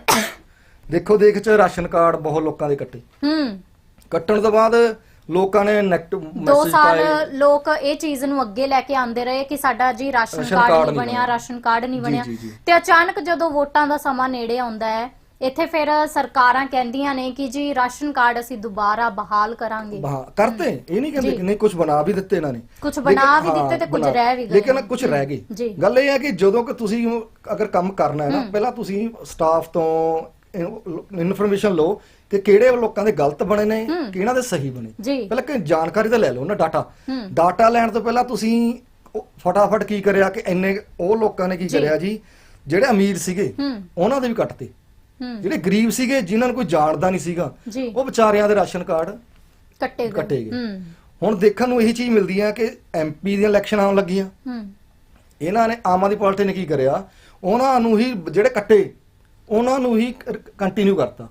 ਦੇਖੋ ਦੇਖ ਚ ਰਾਸ਼ਨ ਕਾਰਡ ਬਹੁਤ ਲੋਕਾਂ ਦੇ ਕੱਟੇ। ਹੂੰ। ਕੱਟਣ ਤੋਂ ਬਾਅਦ ਲੋਕਾਂ ਨੇ ਨੈਗੇਟਿਵ ਦੋ ਮੈਸੇਜ ਸਾਲ ਪਾਏ ਲੋਕ ਇਹ ਚੀਜ਼ ਨੂੰ ਅੱਗੇ ਲੈ ਕੇ ਆਂਦੇ ਰਹੇ ਕਿ ਸਾਡਾ ਜੀ ਰਾਸ਼ਨ ਰਾਸ਼ਨ ਕਾਰਡ ਕਾਰਡ ਨਹੀਂ ਨਹੀਂ ਬਣਿਆ ਬਣਿਆ। ਰਾਸ਼ਨ ਕਾਰਡ ਨਹੀਂ ਜੀ, ਬਣਿਆ ਜੀ, ਜੀ। ਤੇ ਅਚਾਨਕ ਜਦੋਂ ਵੋਟਾਂ ਦਾ ਸਮਾਂ ਨੇੜੇ ਆਉਂਦਾ ਹੈ ਇੱਥੇ ਫਿਰ ਸਰਕਾਰਾਂ ਕਹਿੰਦੀਆਂ ਨੇ ਕਿ ਜੀ ਰਾਸ਼ਨ ਕਾਰਡ ਅਸੀਂ ਦੁਬਾਰਾ ਬਹਾਲ ਕਰਾਂਗੇ ਹਾਂ ਕਰਤੇ ਇਹ ਨਹੀਂ ਕਹਿੰਦੇ ਜੀ। ਕਿ ਨਹੀਂ ਕੁਝ ਬਣਾ ਵੀ ਦਿੱਤੇ ਇਹਨਾਂ ਨੇ ਕੁਛ ਬਣਾ ਲੇਕਿਨ- ਵੀ ਦਿੱਤੇ ਤੇ ਕੁਝ ਬਣਾ- ਰਹਿ ਵੀ ਗਏ ਲੇਕਿਨ। ਕੁਝ ਰਹਿ ਗਏ। ਗੱਲ ਇਹ ਹੈ ਕਿ ਜਦੋਂ ਕਿ ਤੁਸੀਂ ਅਗਰ ਕੰਮ ਕਰਨਾ ਹੈ ਨਾ ਪਹਿਲਾਂ ਤੁਸੀਂ ਸਟਾਫ ਤੋਂ ਇਨਫੋਰਮੇਸ਼ਨ ਲਓ ਕਿ ਕਿਹੜੇ ਲੋਕਾਂ ਦੇ ਗਲਤ ਬਣੇ ਨੇ ਕਿਹਨਾਂ ਦੇ ਸਹੀ ਬਣੇ। ਪਹਿਲਾਂ ਕਿ ਜਾਣਕਾਰੀ ਤਾਂ ਲੈ ਲਓ ਨਾ ਡਾਟਾ। ਡਾਟਾ ਲੈਣ ਤੋਂ ਪਹਿਲਾਂ ਤੁਸੀਂ ਫਟਾਫਟ ਕੀ ਕਰਿਆ ਕਿ ਇੰਨੇ ਉਹ ਲੋਕਾਂ ਨੇ ਕੀ। ਕਰਿਆ ਜੀ ਜਿਹੜੇ ਅਮੀਰ ਸੀਗੇ ਉਹਨਾਂ ਦੇ ਵੀ ਕੱਟਤੇ। ਜਿਹੜੇ ਗਰੀਬ ਸੀਗੇ ਜਿਨ੍ਹਾਂ ਨੂੰ ਕੋਈ ਜਾਣਦਾ ਨਹੀਂ ਸੀਗਾ ਉਹ ਵਿਚਾਰਿਆਂ ਦੇ ਰਾਸ਼ਨ ਕਾਰਡ ਕੱਟੇ ਕੱਟੇ ਗਏ। ਹੁਣ ਦੇਖਣ ਨੂੰ ਇਹੀ ਚੀਜ਼ ਮਿਲਦੀ ਹੈ ਕਿ ਐਮਪੀ ਦੀਆਂ ਇਲੈਕਸ਼ਨ ਆਉਣ ਲੱਗੀਆਂ। ਇਹਨਾਂ ਨੇ ਆਮ ਆਦਮੀ ਪਾਰਟੀ ਨੇ ਕੀ ਕਰਿਆ? ਉਹਨਾਂ ਨੂੰ ਹੀ ਜਿਹੜੇ ਕੱਟੇ ਉਹਨਾਂ ਨੂੰ ਹੀ ਕੰਟੀਨਿਊ ਕਰਤਾ।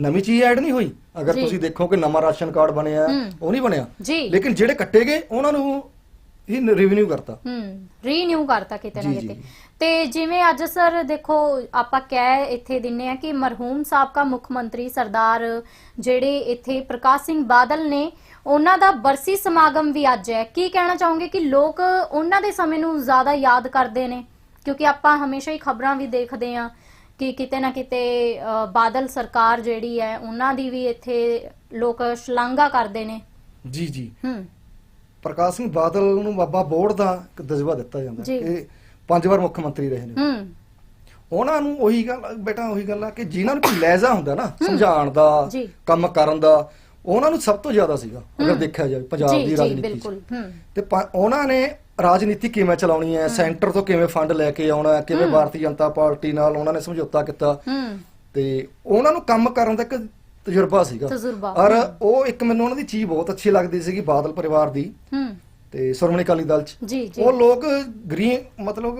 ਨਵੀਂ ਚੀਜ਼ ਐਡ ਨਹੀਂ ਹੋਈ। ਅਗਰ। ਤੁਸੀਂ ਦੇਖੋ ਕਿ ਨਵਾਂ ਰਾਸ਼ਨ ਕਾਰਡ ਬਣਿਆ। ਉਹ ਨਹੀਂ ਬਣਿਆ। ਲੇਕਿਨ ਜਿਹੜੇ ਕੱਟੇ ਗਏ ਉਹਨਾਂ ਨੂੰ ਹੀ ਰਿਵਨਿਊ ਕਰਤਾ। ਹੂੰ। ਰੀਨਿਊ ਕਰਤਾ ਕਿਤੇ ਨਾ। ਕਿਤੇ। ਤੇ ਜਿਵੇਂ ਅੱਜ ਸਰ ਦੇਖੋ ਆਪਾਂ ਕਹਿ ਇੱਥੇ ਦਿੰਨੇ ਆ ਕਿ ਮਰਹੂਮ ਸਾਬਕਾ ਮੁੱਖ ਮੰਤਰੀ ਸਰਦਾਰ ਜਿਹੜੇ ਇੱਥੇ ਪ੍ਰਕਾਸ਼ ਸਿੰਘ ਬਾਦਲ ਨੇ ਉਹਨਾਂ ਦਾ ਬਰਸੀ ਸਮਾਗਮ ਵੀ ਅੱਜ ਹੈ। ਕੀ ਕਹਿਣਾ ਚਾਹੋਗੇ ਕਿ ਲੋਕ ਉਹਨਾਂ ਦੇ ਸਮੇਂ ਨੂੰ ਜ਼ਿਆਦਾ ਯਾਦ ਕਰਦੇ ਨੇ? ਕਿਉਂਕਿ ਆਪਾਂ ਹਮੇਸ਼ਾ ਹੀ ਖਬਰਾਂ ਵੀ ਦੇਖਦੇ ਆ ਕਿ ਕਿਤੇ ਨਾ ਕਿਤੇ ਅ, ਬਾਦਲ ਸਰਕਾਰ ਜਿਹੜੀ ਹੈ ਉਹਨਾਂ ਦੀ ਵੀ ਇੱਥੇ ਲੋਕ ਸ਼ਲਾਘਾ ਕਰਦੇ ਨੇ। ਜੀ ਜੀ। ਹੂੰ। ਪ੍ਰਕਾਸ਼ ਸਿੰਘ ਬਾਦਲ ਨੂੰ ਬਾਬਾ ਬੋੜ ਦਾ ਇੱਕ ਦਜਵਾ ਦਿੱਤਾ ਜਾਂਦਾ ਜੀ। ਕਿ ਪੰਜ ਵਾਰ ਮੁੱਖ ਮੰਤਰੀ ਰਹੇ ਨੇ। ਹੂੰ। ਉਹਨਾਂ ਨੂੰ ਉਹੀ ਗੱਲ ਬੇਟਾ ਉਹੀ ਗੱਲ ਆ ਕਿ ਜਿਨ੍ਹਾਂ ਨੂੰ ਕੋਈ ਲਹਿਜ਼ਾ ਹੁੰਦਾ ਨਾ ਸਮਝਾਉਣ ਦਾ ਜੀ। ਕੰਮ ਕਰਨ ਦਾ ਉਹਨਾਂ ਨੂੰ ਸਭ ਤੋਂ ਜ਼ਿਆਦਾ ਸੀਗਾ ਅਗਰ ਦੇਖਿਆ ਜਾਵੇ ਪੰਜਾਬ ਜੀ ਦੀ ਜੀ ਰਾਜਨੀਤੀ 'ਚ। ਬਿਲਕੁਲ। ਹੂੰ। ਤੇ ਪ- ਉਹਨਾਂ ਨੇ ਰਾਜਨੀਤੀ ਕਿਵੇਂ ਚਲਾਉਣੀ ਹੈ? ਸੈਂਟਰ ਤੋਂ ਕਿਵੇਂ ਫੰਡ ਲੈ ਕੇ ਆਉਣਾ ਹੈ, ਕਿਵੇਂ ਭਾਰਤੀ ਜਨਤਾ ਪਾਰਟੀ ਨਾਲ ਉਹਨਾਂ ਨੇ ਸਮਝੌਤਾ ਕੀਤਾ? ਤੇ ਉਹਨਾਂ ਨੂੰ ਕੰਮ ਕਰਨ ਦਾ ਇੱਕ ਤਜਰਬਾ ਸੀਗਾ। ਔਰ ਉਹ ਇੱਕ ਮੈਨੂੰ ਉਹਨਾਂ ਦੀ ਚੀਜ਼ ਬਹੁਤ ਅੱਛੀ ਲੱਗਦੀ ਸੀਗੀ ਬਾਦਲ ਪਰਿਵਾਰ ਦੀ। ਤੇ ਸ਼੍ਰੋਮਣੀ ਅਕਾਲੀ ਦਲ ਚ। ਉਹ ਲੋਕ ਗ੍ਰੀਨ ਮਤਲਬ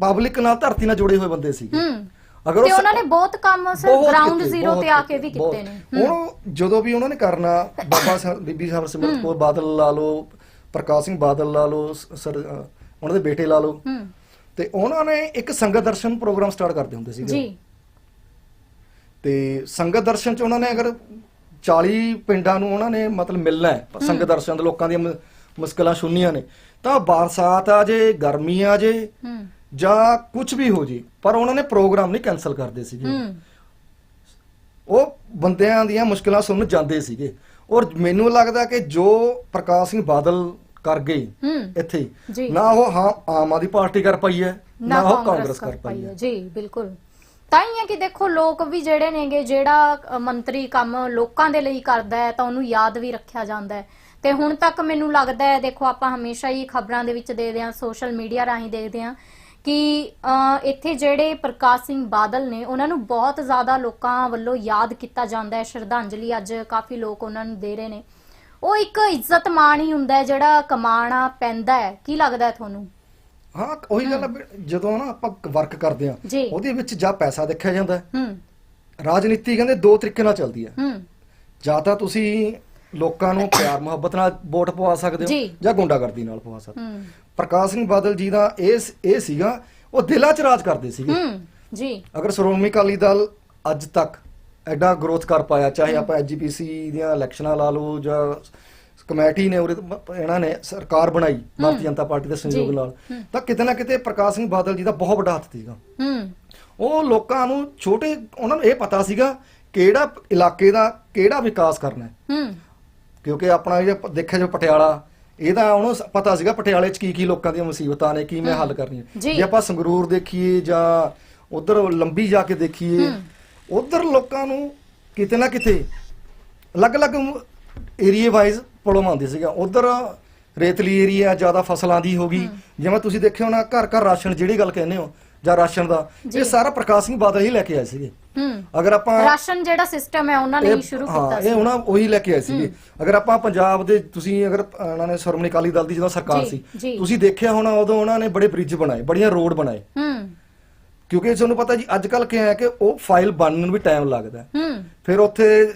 ਪਬਲਿਕ ਨਾਲ ਧਰਤੀ ਨਾਲ ਜੁੜੇ ਹੋਏ ਬੰਦੇ ਸੀਗੇ। ਅਗਰ ਤੇ ਉਹ ਉਹਨਾਂ ਨੇ ਬਹੁਤ ਕੰਮ ਸਰ ਗਰਾਊਂਡ ਜ਼ੀਰੋ ਤੇ ਆ ਕੇ ਵੀ। ਕੀਤੇ ਨੇ। ਹੁਣ ਜਦੋਂ ਵੀ ਉਹਨਾਂ ਨੇ ਕਰਨਾ ਬਾਬਾ ਬੀਬੀ ਸਾਹਿਬ ਸਿਮਰਤ ਕੌਰ ਬਾਦਲ ਲਾ ਲਓ ਪ੍ਰਕਾਸ਼ ਸਿੰਘ ਬਾਦਲ ਲਾ ਲਓ ਸ- ਸਰ ਉਹਨਾਂ ਦੇ ਬੇਟੇ ਲਾ ਲਓ। ਤੇ ਉਹਨਾਂ ਨੇ ਇੱਕ ਸੰਗਤ ਦਰਸ਼ਨ ਪ੍ਰੋਗਰਾਮ ਸਟਾਰਟ ਕਰਦੇ ਹੁੰਦੇ ਸੀਗੇ ਜੀ। ਤੇ ਸੰਗਤ ਦਰਸ਼ਨ ਚ ਉਹਨਾਂ ਨੇ ਅਗਰ 40 ਪਿੰਡਾਂ ਨੂੰ ਉਹਨਾਂ ਨੇ ਮਤਲਬ ਮਿਲਣਾ ਹੈ ਸੰਗਤ ਦਰਸ਼ਨ ਦੇ ਲੋਕਾਂ ਦੀਆਂ ਮੁਸ਼ਕਲਾਂ ਸੁਣਨੀਆਂ ਨੇ ਤਾਂ ਬਰਸਾਤ ਆ ਜੇ ਗਰਮੀ ਆ ਜੇ ਹੂੰ। ਜਾਂ ਕੁਝ ਵੀ ਹੋ ਜੇ ਪਰ ਉਹਨਾਂ ਨੇ ਪ੍ਰੋਗਰਾਮ ਨਹੀਂ ਕੈਨਸਲ ਕਰਦੇ ਸੀਗੇ। ਹੂੰ। ਉਹ ਬੰਦਿਆਂ ਦੀਆਂ ਮੁਸ਼ਕਲਾਂ ਸੁਣਨ ਜਾਂਦੇ ਸੀਗੇ। ਔਰ ਮੈਨੂੰ ਲੱਗਦਾ ਕਿ ਜੋ ਪ੍ਰਕਾਸ਼ ਸਿੰਘ ਬਾਦਲ ਕਰ ਗਏ ਹੂੰ। ਇੱਥੇ ਜੀ। ਨਾ ਉਹ ਹਾਂ ਆਮ ਆਦਮੀ ਪਾਰਟੀ ਕਰ ਪਾਈ ਹੈ ਨਾ ਉਹ ਕਾਂਗਰਸ ਕਰ ਪਾਈ ਹੈ। ਜੀ ਬਿਲਕੁਲ। ਤਾਂ ਹੀ ਹੈ ਕਿ ਦੇਖੋ ਲੋਕ ਵੀ ਜਿਹੜੇ ਨੇਗੇ ਜਿਹੜਾ ਅ, ਮੰਤਰੀ ਕੰਮ ਲੋਕਾਂ ਦੇ ਲਈ ਕਰਦਾ ਹੈ ਤਾਂ ਉਹਨੂੰ ਯਾਦ ਵੀ ਰੱਖਿਆ ਜਾਂਦਾ ਹੈ। ਤੇ ਹੁਣ ਤੱਕ ਮੈਨੂੰ ਲੱਗਦਾ ਹੈ ਦੇਖੋ ਆਪਾਂ ਹਮੇਸ਼ਾ ਹੀ ਖਬਰਾਂ ਦੇ ਵਿੱਚ ਦੇਖਦੇ ਹਾਂ ਸੋਸ਼ਲ ਮੀਡੀਆ ਰਾਹੀਂ ਦੇਖਦੇ ਹਾਂ ਕਿ ਇੱਥੇ ਜਿਹੜੇ ਪ੍ਰਕਾਸ਼ ਸਿੰਘ ਬਾਦਲ ਨੇ ਉਹਨਾਂ ਨੂੰ ਬਹੁਤ ਜ਼ਿਆਦਾ ਲੋਕਾਂ ਵੱਲੋਂ ਯਾਦ ਕੀਤਾ ਜਾਂਦਾ ਹੈ। ਸ਼ਰਧਾਂਜਲੀ ਅੱਜ ਕਾਫੀ ਲੋਕ ਉਹਨਾਂ ਨੂੰ ਦੇ ਰਹੇ ਨੇ। ਉਹ ਇੱਕ ਇੱਜ਼ਤ ਮਾਣ ਹੀ ਹੁੰਦਾ ਹੈ ਜਿਹੜਾ ਕਮਾਣਾ ਪੈਂਦਾ ਹੈ। ਕੀ ਲੱਗਦਾ ਹੈ ਤੁਹਾਨੂੰ? ਹਾਂ ਉਹੀ ਗੱਲ ਜਦੋਂ ਨਾ ਆਪਾਂ ਵਰਕ ਕਰਦੇ ਆ। ਉਹਦੇ ਵਿੱਚ ਜਾਂ ਪੈਸਾ ਦੇਖਿਆ ਜਾਂਦਾ ਹੈ। ਹੂੰ। ਰਾਜਨੀਤੀ ਕਹਿੰਦੇ ਦੋ ਤਰੀਕੇ ਨਾਲ ਚੱਲਦੀ ਹੈ। ਹੂੰ। ਜਾਂ ਤਾਂ ਤੁਸੀਂ ਲੋਕਾਂ ਨੂੰ ਪਿਆਰ ਮੁਹੱਬਤ ਨਾਲ ਵੋਟ ਪਵਾ ਸਕਦੇ ਹੋ ਜੀ। ਗੁੰਡਾਗਰਦੀ ਨਾਲ ਪਵਾ ਸਕਦੇ ਪ੍ਰਕਾਸ਼ ਸਿੰਘ ਬਾਦਲ ਜੀ ਦਾ ਇਹ ਇਹ ਸੀਗਾ ਉਹ ਦਿਲਾਂ 'ਚ ਰਾਜ ਕਰਦੇ ਸੀਗੇ। ਹੂੰ ਜੀ। ਅਗਰ ਸ਼੍ਰੋਮਣੀ ਅਕਾਲੀ ਦਲ ਅੱਜ ਤੱਕ ਐਡਾ ਗਰੋਥ ਕਰ ਪਾਇਆ ਚਾਹੇ ਆਪਾਂ ਐਜੀਪੀਸੀ ਦੀਆਂ ਇਲੈਕਸ਼ਨਾਂ ਲਾ ਲਓ ਜਾਂ ਕਮੇਟੀ ਨੇ ਉਰੇ ਇਹਨਾਂ ਨੇ ਸਰਕਾਰ ਬਣਾਈ ਭਾਰਤੀ ਜਨਤਾ ਪਾਰਟੀ ਦੇ ਸਹਿਯੋਗ। ਨਾਲ ਤਾਂ ਕਿਤੇ ਨਾ ਕਿਤੇ ਪ੍ਰਕਾਸ਼ ਸਿੰਘ ਬਾਦਲ ਜੀ ਦਾ ਬਹੁਤ ਵੱਡਾ ਹੱਥ ਸੀਗਾ। ਹੂੰ। ਉਹ ਲੋਕਾਂ ਨੂੰ ਛੋਟੇ ਉਹਨਾਂ ਨੂੰ ਇਹ ਪਤਾ ਸੀਗਾ ਕਿਹੜਾ ਇਲਾਕੇ ਦਾ ਕਿਹੜਾ ਵਿਕਾਸ ਕਰਨਾ ਹੈ। ਹੂੰ। ਕਿਉਂਕਿ ਆਪਣਾ ਪ- ਦੇਖਿਆ ਜੋ ਪਟਿਆਲਾ ਇਹਦਾ ਉਹਨੂੰ ਸ- ਪਤਾ ਸੀਗਾ ਪਟਿਆਲੇ 'ਚ ਕੀ ਕੀ ਲੋਕਾਂ ਦੀਆਂ ਮੁਸੀਬਤਾਂ ਨੇ ਕਿਵੇਂ ਹੱਲ ਕਰਨੀਆਂ। ਜੀ। ਆਪਾਂ ਸੰਗਰੂਰ ਦੇਖੀਏ ਜਾਂ ਉਧਰ ਲੰਬੀ ਜਾ ਕੇ ਦੇਖੀਏ ਉਧਰ ਲੋਕਾਂ ਨੂੰ ਕਿਤੇ ਨਾ ਕਿਤੇ ਅਲੱਗ-ਅਲੱਗ ਏਰੀਆ ਵਾਈਜ਼ ਪ੍ਰੋਬਲਮ ਆਉਂਦੀ ਸੀਗਾ। ਉਧਰ ਰੇਤਲੀ ਏਰੀਆ ਜ਼ਿਆਦਾ ਫਸਲਾਂ ਦੀ ਹੋ ਗਈ। ਜਿਵੇਂ ਤੁਸੀਂ ਦੇਖਿਆ ਹੋਣਾ ਘਰ ਘਰ ਰਾਸ਼ਨ ਜਿਹੜੀ ਗੱਲ ਕਹਿੰਦੇ ਹੋ ਜਾਂ ਰਾਸ਼ਨ ਦਾ ਇਹ ਸਾਰਾ ਪ੍ਰਕਾਸ਼ ਸਿੰਘ ਬਾਦਲ ਹੀ ਲੈ ਕੇ ਆਏ ਸੀਗੇ। ਅਗਰ ਆਪਾਂ ਰਾਸ਼ਨ ਜਿਹੜਾ ਸਿਸਟਮ ਹੈ ਉਹਨਾਂ ਨੇ ਹੀ ਸ਼ੁਰੂ ਹਾਂ ਕੀਤਾ ਇਹ ਸੀ। ਉਹਨਾਂ ਉਹੀ ਲੈ ਕੇ ਆਏ ਸੀਗੇ। ਅਗਰ ਆਪਾਂ ਪੰਜਾਬ ਦੇ ਤੁਸੀਂ ਅਗਰ ਉਹਨਾਂ ਨੇ ਸ਼੍ਰੋਮਣੀ ਅਕਾਲੀ ਦਲ ਦੀ ਜਦੋਂ ਸਰਕਾਰ ਸੀ। ਤੁਸੀਂ ਦੇਖਿਆ ਹੋਣਾ ਉਦੋਂ ਉਹਨਾਂ ਨੇ ਬੜੇ ਬ੍ਰਿਜ ਬਣਾਏ ਬੜੀਆਂ ਰੋਡ ਬਣਾਏ। ਹੂੰ। ਕਿਉਂਕਿ ਤੁਹਾਨੂੰ ਪਤਾ ਜੀ ਅੱਜ ਕੱਲ ਕੀ ਹੈ ਕਿ ਉਹ ਫਾਈਲ ਬਣਨ ਨੂੰ ਵੀ ਟਾਈਮ ਲੱਗਦਾ। ਫਿਰ ਉੱਥੇ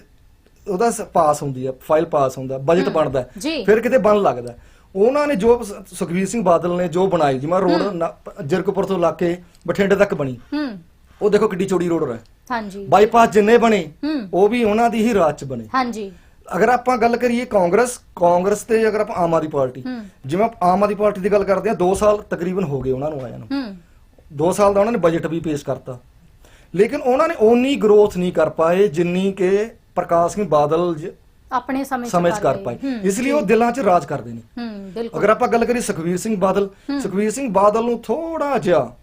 ਉਹਦਾ ਪਾਸ ਹੁੰਦੀ ਹੈ ਫਾਈਲ ਪਾਸ ਹੁੰਦਾ ਬਜਟ ਬਣਦਾ। ਫਿਰ ਕਿਤੇ ਬਣ ਲੱਗਦਾ। ਉਹਨਾਂ ਨੇ ਜੋ ਸ- ਸੁਖਬੀਰ ਸਿੰਘ ਬਾਦਲ ਨੇ ਜੋ ਬਣਾਈ ਜਿਵੇਂ ਰੋਡ ਜਰਕਪੁਰ ਤੋਂ ਲਾ ਕੇ ਬਠਿੰਡੇ ਤੱਕ ਬਣੀ। ਹੂੰ। ਉਹ ਦੇਖੋ ਕਿੱਡੀ ਚੌੜੀ ਰੋਡ ਹੈ ਹਾਂਜੀ। ਬਾਈਪਾਸ ਜਿੰਨੇ ਬਣੇ ਹੂੰ। ਉਹ ਵੀ ਉਹਨਾਂ ਦੀ ਹੀ ਰਾਜ ਚ ਬਣੇ। ਹਾਂਜੀ। ਅਗਰ ਆਪਾਂ ਗੱਲ ਕਰੀਏ ਕਾਂਗਰਸ ਕਾਂਗਰਸ ਤੇ ਅਗਰ ਆਪਾਂ ਆਮ ਆਦਮੀ ਪਾਰਟੀ ਹੂੰ। ਜਿਵੇਂ ਆਪਾਂ ਆਮ ਆਦਮੀ ਪਾਰਟੀ ਦੀ ਗੱਲ ਕਰਦੇ ਆ 2 ਸਾਲ ਤਕਰੀਬਨ ਹੋ ਗਏ ਉਹਨਾਂ ਨੂੰ ਆਇਆ ਨੂੰ। ਹੂੰ। 2 ਸਾਲ ਦਾ ਉਹਨਾਂ ਨੇ ਬਜਟ ਵੀ ਪੇਸ਼ ਕਰਤਾ। ਲੇਕਿਨ ਉਹਨਾਂ ਨੇ ਓਨੀ ਗਰੋਥ ਨਹੀਂ ਕਰ ਪਾਏ ਜਿੰਨੀ ਕਿ ਪ੍ਰਕਾਸ਼ ਸਿੰਘ ਬਾਦਲ ਜ- ਆਪਣੇ ਸਮੇਂ 'ਚ ਸਮਝ ਕਰ। ਪਾਏ। ਹੂੰ, ਇਸ ਲਈ ਉਹ ਦਿਲਾਂ 'ਚ ਰਾਜ ਕਰਦੇ ਨੇ। ਹੂੰ ਬਿਲਕੁਲ। ਅਗਰ ਆਪਾਂ ਗੱਲ ਕਰੀਏ ਸੁਖਵੀਰ ਸਿੰਘ ਬਾਦਲ ਸੁਖਵੀਰ ਸਿੰਘ ਬਾਦਲ ਨੂੰ ਥੋੜਾ ਜਿਹਾ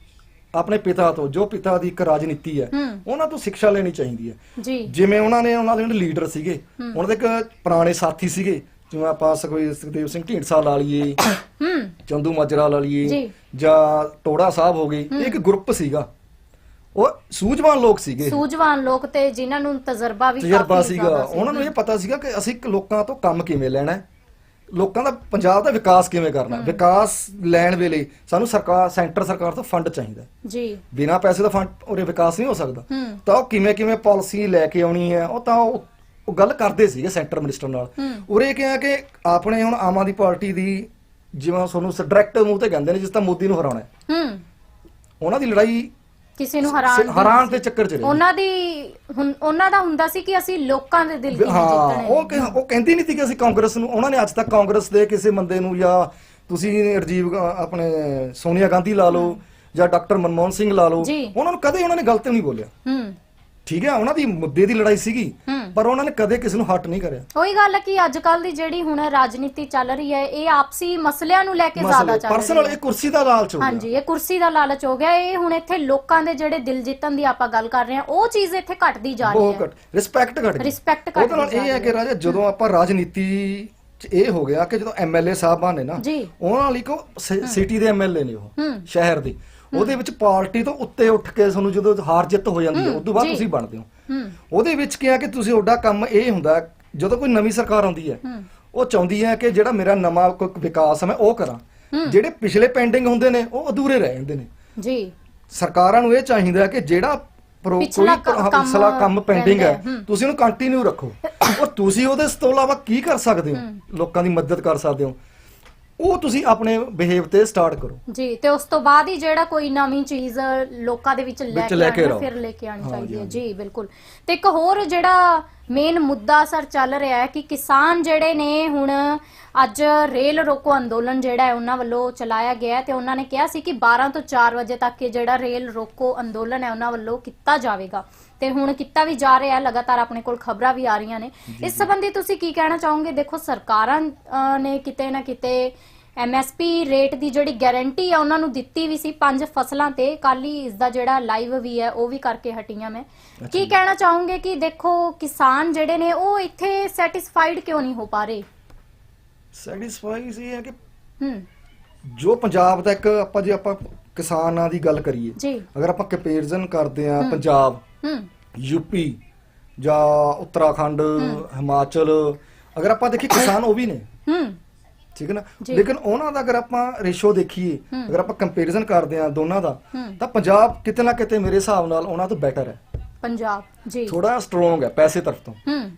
ਆਪਣੇ ਪਿਤਾ ਤੋਂ ਜੋ ਪਿਤਾ ਦੀ ਇੱਕ ਰਾਜਨੀਤੀ ਹੈ। ਉਹਨਾਂ ਤੋਂ ਸਿੱਖਿਆ ਲੈਣੀ ਚਾਹੀਦੀ ਹੈ। ਜੀ। ਜਿਵੇਂ ਉਹਨਾਂ ਨੇ ਉਹਨਾਂ ਦੇ ਜਿਹੜੇ ਲੀਡਰ ਸੀਗੇ ਉਹਨਾਂ ਦੇ ਇੱਕ ਪੁਰਾਣੇ ਸਾਥੀ ਸੀਗੇ ਜਿਵੇਂ ਆਪਾਂ ਸੁਖਵੀਰ ਸੁਖਦੇਵ ਸਿੰਘ ਢੀਂਡਸਾ ਲਾ ਲਈਏ ਹੂੰ। ਚੰਦੂ ਮਾਜਰਾ ਲਾ। ਲਈਏ ਜਾਂ। ਟੋੜਾ ਸਾਹਿਬ ਹੋ ਗਏ ਇਹ ਇੱਕ ਗਰੁੱਪ ਸੀਗਾ। ਉਹ ਸੂਝਵਾਨ ਲੋਕ ਸੀਗੇ। ਸੂਝਵਾਨ ਲੋਕ ਤੇ ਜਿਨ੍ਹਾਂ ਨੂੰ ਤਜਰਬਾ ਵੀ ਤਜਰਬਾ ਕਾਫੀ ਸੀਗਾ। ਉਹਨਾਂ ਨੂੰ ਇਹ ਪਤਾ ਸੀਗਾ ਕਿ ਅਸੀਂ ਇੱਕ ਲੋਕਾਂ ਤੋਂ ਕੰਮ ਕਿਵੇਂ ਲੈਣਾ ਹੈ। ਲੋਕਾਂ ਦਾ ਪੰਜਾਬ ਦਾ ਵਿਕਾਸ ਕਿਵੇਂ ਕਰਨਾ। ਵਿਕਾਸ ਲੈਣ ਵੇਲੇ ਸਾਨੂੰ ਸਰਕਾਰ ਸੈਂਟਰ ਸਰਕਾਰ ਤੋਂ ਫੰਡ ਚਾਹੀਦਾ। ਜੀ। ਬਿਨਾਂ ਪੈਸੇ ਦਾ ਫੰਡ ਉਹਦੇ ਵਿਕਾਸ ਨਹੀਂ ਹੋ ਸਕਦਾ। ਤਾਂ ਉਹ ਕਿਵੇਂ ਕਿਵੇਂ ਪਾਲਿਸੀ ਲੈ ਕੇ ਆਉਣੀ ਹੈ ਉਹ ਤਾਂ ਉਹ ਗੱਲ ਕਰਦੇ ਸੀਗੇ ਸੈਂਟਰ ਮਿਨਿਸਟਰ ਨਾਲ। ਉਰੇ ਕਿਹਾ ਕਿ ਆਪਣੇ ਹੁਣ ਆਮ ਆਦਮੀ ਪਾਰਟੀ ਦੀ ਜਿਵੇਂ ਤੁਹਾਨੂੰ ਡਾਇਰੈਕਟ ਮੂੰਹ ਤੇ ਕਹਿੰਦੇ ਨੇ ਜਿਸ ਤਾਂ ਮੋਦੀ ਨੂੰ ਹਰਾਉਣਾ ਹੂੰ। ਉਹਨਾਂ ਦੀ ਲੜਾਈ ਕਿਸੇ ਨੂੰ ਹਰਾਨ ਨਹੀਂ ਦੇ ਸੀ। ਚੱਕਰ 'ਚ ਰਹੀ ਉਹਨਾਂ ਦੀ ਹੁਣ- ਉਹਨਾਂ ਦਾ ਹੁੰਦਾ ਸੀ ਕਿ ਅਸੀਂ ਲੋਕਾਂ ਦੇ ਦਿਲ ਕਿਵੇਂ ਹਾਂ ਜਿੱਤਣੇ। ਉਹ ਉਹ ਕਹਿੰਦੀ ਨਹੀਂ ਸੀ ਕਿ ਅਸੀਂ ਕਾਂਗਰਸ ਨੂੰ ਉਹਨਾਂ ਨੇ ਅੱਜ ਤੱਕ ਕਾਂਗਰਸ ਦੇ ਕਿਸੇ ਬੰਦੇ ਨੂੰ ਜਾਂ ਤੁਸੀਂ ਰਜੀਵ ਗਾ- ਆਪਣੇ ਸੋਨੀਆ ਗਾਂਧੀ ਲਾ ਲਓ ਜਾਂ ਡਾਕਟਰ ਮਨਮੋਹਨ ਸਿੰਘ ਲਾ ਲਓ ਜੀ। ਉਹਨਾਂ ਨੂੰ ਕਦੇ ਉਹਨਾਂ ਨੇ ਗਲਤ ਨਹੀਂ ਬੋਲਿਆ। ਹੂੰ। ਠੀਕ ਹੈ ਉਹਨਾਂ ਦੀ ਮੁੱਦੇ ਦੀ ਲੜਾਈ ਸੀਗੀ। ਹੂੰ। ਪਰ ਉਹਨਾਂ ਨੇ ਕਦੇ ਕਿਸੇ ਨੂੰ ਹੱਟ ਨਹੀਂ ਕਰਿਆ। ਉਹੀ ਗੱਲ ਹੈ ਕਿ ਅੱਜ ਕੱਲ ਦੀ ਜਿਹੜੀ ਹੁਣ ਰਾਜਨੀਤੀ ਚੱਲ ਰਹੀ ਹੈ ਇਹ ਆਪਸੀ ਮਸਲਿਆਂ ਨੂੰ ਲੈ ਕੇ ਜ਼ਿਆਦਾ ਚੱਲ ਰਹੀ ਪਰਸਨਲ ਹੈ ਇਹ ਕੁਰਸੀ ਦਾ ਲਾਲਚ ਹੋ ਗਿਆ। ਹਾਂਜੀ ਇਹ ਕੁਰਸੀ ਦਾ ਲਾਲਚ ਹੋ ਗਿਆ। ਇਹ ਹੁਣ ਇੱਥੇ ਲੋਕਾਂ ਦੇ ਜਿਹੜੇ ਦਿਲ ਜਿੱਤਣ ਦੀ ਆਪਾਂ ਗੱਲ ਕਰ ਰਹੇ ਹਾਂ ਉਹ ਚੀਜ਼ ਇੱਥੇ ਘਟਦੀ ਜਾ ਰਹੀ ਬਹੁਤ ਹੈ ਘਟ। ਰਿਸਪੈਕਟ ਘਟ ਗਈ। Respect ਉਹਦੇ ਨਾਲ ਇਹ ਹੈ ਕਿ ਰਾਜਾ ਜਦੋਂ ਆਪਾਂ ਰਾਜਨੀਤੀ ਇਹ ਹੋ ਗਿਆ ਕਿ ਜਦੋਂ ਐਮਐਲਏ ਸਾਹਿਬਾਨ ਨੇ ਨਾ। ਉਹਨਾਂ ਲਈ ਕੋ ਸਿਟੀ ਦੇ ਐਮਐਲਏ ਨੇ ਉਹ ਹੂੰ। ਸ਼ਹਿਰ ਦੇ। ਉਹਦੇ ਵਿੱਚ ਪਾਰਟੀ ਤੋਂ ਉੱਤੇ ਉੱਠ ਕੇ ਤੁਹਾਨੂੰ ਜਦੋਂ ਹਾਰ ਜਿੱਤ ਹੋ ਜਾਂਦੀ ਹੈ ਹੂੰ, ਉਸ ਤੋਂ ਬਾਅਦ। ਤੁਸੀਂ ਬਣਦੇ ਹੋ ਹੂੰ। ਉਹਦੇ ਵਿੱਚ ਕੀ ਹੈ ਕਿ ਤੁਸੀਂ ਉਹਦਾ ਕੰਮ ਇਹ ਹੁੰਦਾ ਜਦੋਂ ਕੋਈ ਨਵੀਂ ਸਰਕਾਰ ਆਉਂਦੀ ਹੈ ਉਹ ਚਾਹੁੰਦੀ ਹੈ ਕਿ ਜਿਹੜਾ ਮੇਰਾ ਨਵਾਂ ਕੋਈ ਵਿਕਾਸ ਹੈ ਮੈਂ ਉਹ ਕਰਾਂ। ਜਿਹੜੇ ਪਿਛਲੇ ਪੈਂਡਿੰਗ ਹੁੰਦੇ ਨੇ ਉਹ ਅਧੂਰੇ ਰਹਿ ਜਾਂਦੇ ਨੇ। ਜੀ। ਸਰਕਾਰਾਂ ਨੂੰ ਇਹ ਚਾਹੀਦਾ ਕਿ ਜਿਹੜਾ ਕੋਈ ਪਿਛਲਾ ਕੰਮ ਪੈਂਡਿੰਗ ਹੈ। ਤੁਸੀਂ ਉਹਨੂੰ ਕੰਟੀਨਿਊ ਰੱਖੋ। ਔਰ ਤੁਸੀਂ ਉਹਦੇ ਤੋਂ ਇਲਾਵਾ ਕੀ ਕਰ ਸਕਦੇ ਹੋ। ਲੋਕਾਂ ਦੀ ਮਦਦ ਕਰ ਸਕਦੇ ਹੋ। ਉਹ ਤੁਸੀਂ ਆਪਣੇ ਬਿਹੇਵ ਤੇ ਸਟਾਰਟ ਕਰੋ। ਜੀ ਤੇ ਉਸ ਤੋਂ ਬਾਅਦ ਹੀ ਜਿਹੜਾ ਕੋਈ ਨਵੀਂ ਚੀਜ਼ ਲੋਕਾਂ ਦੇ ਵਿੱਚ ਲੈ ਕੇ ਆਓ। ਫਿਰ ਲੈ ਕੇ ਆਉਣੀ ਹਾਂ ਚਾਹੀਦੀ ਹੈ। ਜੀ। ਬਿਲਕੁਲ। ਤੇ ਇੱਕ ਹੋਰ ਜਿਹੜਾ ਮੇਨ ਮੁੱਦਾ ਸਰ ਚੱਲ ਰਿਹਾ ਹੈ ਕਿ ਕਿਸਾਨ ਜਿਹੜੇ ਨੇ ਹੁਣ ਅੱਜ ਰੇਲ ਰੋਕੋ ਅੰਦੋਲਨ ਜਿਹੜਾ ਹੈ ਉਹਨਾਂ ਵੱਲੋਂ ਚਲਾਇਆ ਗਿਆ ਤੇ ਉਹਨਾਂ ਨੇ ਕਿਹਾ ਸੀ ਕਿ 12 ਤੋਂ 4 ਵਜੇ ਤੱਕ ਇਹ ਜਿਹੜਾ ਰੇਲ ਰੋਕੋ ਅੰਦੋਲਨ ਹੈ ਉਹਨਾਂ ਵੱਲੋਂ ਕੀਤਾ ਜਾਵੇਗਾ। ਤੇ ਹੁਣ ਕੀਤਾ ਵੀ ਜਾ ਰਿਹਾ ਹੈ ਲਗਾਤਾਰ ਆਪਣੇ ਕੋਲ ਖਬਰਾਂ ਵੀ ਆ ਰਹੀਆਂ ਨੇ। ਇਸ ਸੰਬੰਧੀ ਤੁਸੀਂ ਕੀ ਕਹਿਣਾ ਚਾਹੋਗੇ? ਦੇਖੋ ਸਰਕਾਰਾਂ ਨੇ ਕਿਤੇ ਨਾ ਕਿਤੇ ਐਮਐਸਪੀ ਰੇਟ ਦੀ ਜਿਹੜੀ ਗਾਰੰਟੀ ਆ ਉਹਨਾਂ ਨੂੰ ਦਿੱਤੀ ਵੀ ਸੀ ਪੰਜ ਫਸਲਾਂ ਤੇ। ਕੱਲ ਹੀ ਇਸ ਦਾ ਜਿਹੜਾ ਲਾਈਵ ਵੀ ਹੈ ਉਹ ਵੀ ਕਰਕੇ ਹਟੀਆਂ ਮੈਂ। ਕੀ ਕਹਿਣਾ ਚਾਹੋਗੇ ਕਿ ਦੇਖੋ ਕਿਸਾਨ ਜਿਹੜੇ ਨੇ ਉਹ ਇੱਥੇ ਸੈਟੀਸਫਾਈਡ ਕਿਉਂ ਨਹੀਂ ਹੋ ਪਾ ਰਹੇ? ਸੈਟੀਸਫਾਈ ਸੀ ਹੈ ਕਿ ਹੂੰ। ਜੋ ਪੰਜਾਬ ਦਾ ਇੱਕ ਆਪਾਂ ਜੇ ਆਪਾਂ ਕਿਸਾਨਾਂ ਦੀ ਗੱਲ ਕਰੀਏ ਜੀ। ਅਗਰ ਆਪਾਂ ਕੰਪੈਰੀਜ਼ਨ ਕਰਦੇ ਆ ਪੰਜਾਬ ਹੂੰ। ਯੂਪੀ ਜਾਂ ਉੱਤਰਾਖੰਡ ਹਿਮਾਚਲ ਅਗਰ ਆਪਾਂ ਦੇਖੀਏ ਕਿਸਾਨ ਉਹ ਵੀ ਨੇ। ਹੂੰ। ਠੀਕ ਹੈ ਨਾ। ਲੇਕਿਨ ਉਹਨਾਂ ਦਾ ਅਗਰ ਆਪਾਂ ਰੇਸ਼ੋ ਦੇਖੀਏ। ਅਗਰ ਆਪਾਂ ਕੰਪੈਰੀਜ਼ਨ ਕਰਦੇ ਆ ਦੋਨਾਂ ਦਾ ਤਾਂ ਪੰਜਾਬ ਕਿਤੇ ਨਾ ਕਿਤੇ ਮੇਰੇ ਹਿਸਾਬ ਨਾਲ ਉਹਨਾਂ ਤੋਂ ਬੈਟਰ ਹੈ। ਪੰਜਾਬ ਜੀ। ਥੋੜਾ ਸਟਰੋਂਗ ਹੈ ਪੈਸੇ ਤਰਫ ਤੋਂ। ਹੂੰ।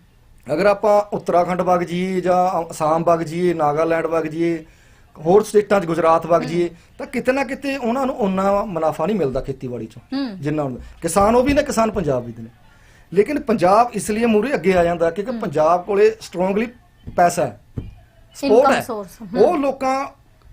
ਅਗਰ ਆਪਾਂ ਉੱਤਰਾਖੰਡ ਵਗ ਜਾਈਏ ਜਾਂ ਅਸਾਮ ਵਗ ਜਾਈਏ ਨਾਗਾਲੈਂਡ ਵਗ ਜਾਈਏ ਹੋਰ ਸਟੇਟਾਂ 'ਚ ਗੁਜਰਾਤ ਵਗ ਜਾਈਏ ਤਾਂ ਕਿਤੇ ਨਾ ਕਿਤੇ ਉਹਨਾਂ ਨੂੰ ਉਨਾ ਮੁਨਾਫਾ ਨਹੀਂ ਮਿਲਦਾ ਖੇਤੀਬਾੜੀ 'ਚੋਂ ਜਿੰਨਾ ਉਹਨਾਂ ਦਾ। ਕਿਸਾਨ ਉਹ ਵੀ ਨੇ ਕਿਸਾਨ ਪੰਜਾਬ ਵੀ ਦੇ ਨੇ। ਲੇਕਿਨ ਪੰਜਾਬ ਇਸ ਲਈ ਮੂਰੇ ਅੱਗੇ ਆ ਜਾਂਦਾ ਕਿਉਂਕਿ ਪੰਜਾਬ ਕੋਲੇ ਸਟਰੋਂਗਲੀ ਪੈਸਾ ਹੈ ਸਪੋਰਟ ਹੈ। ਉਹ ਲੋਕਾਂ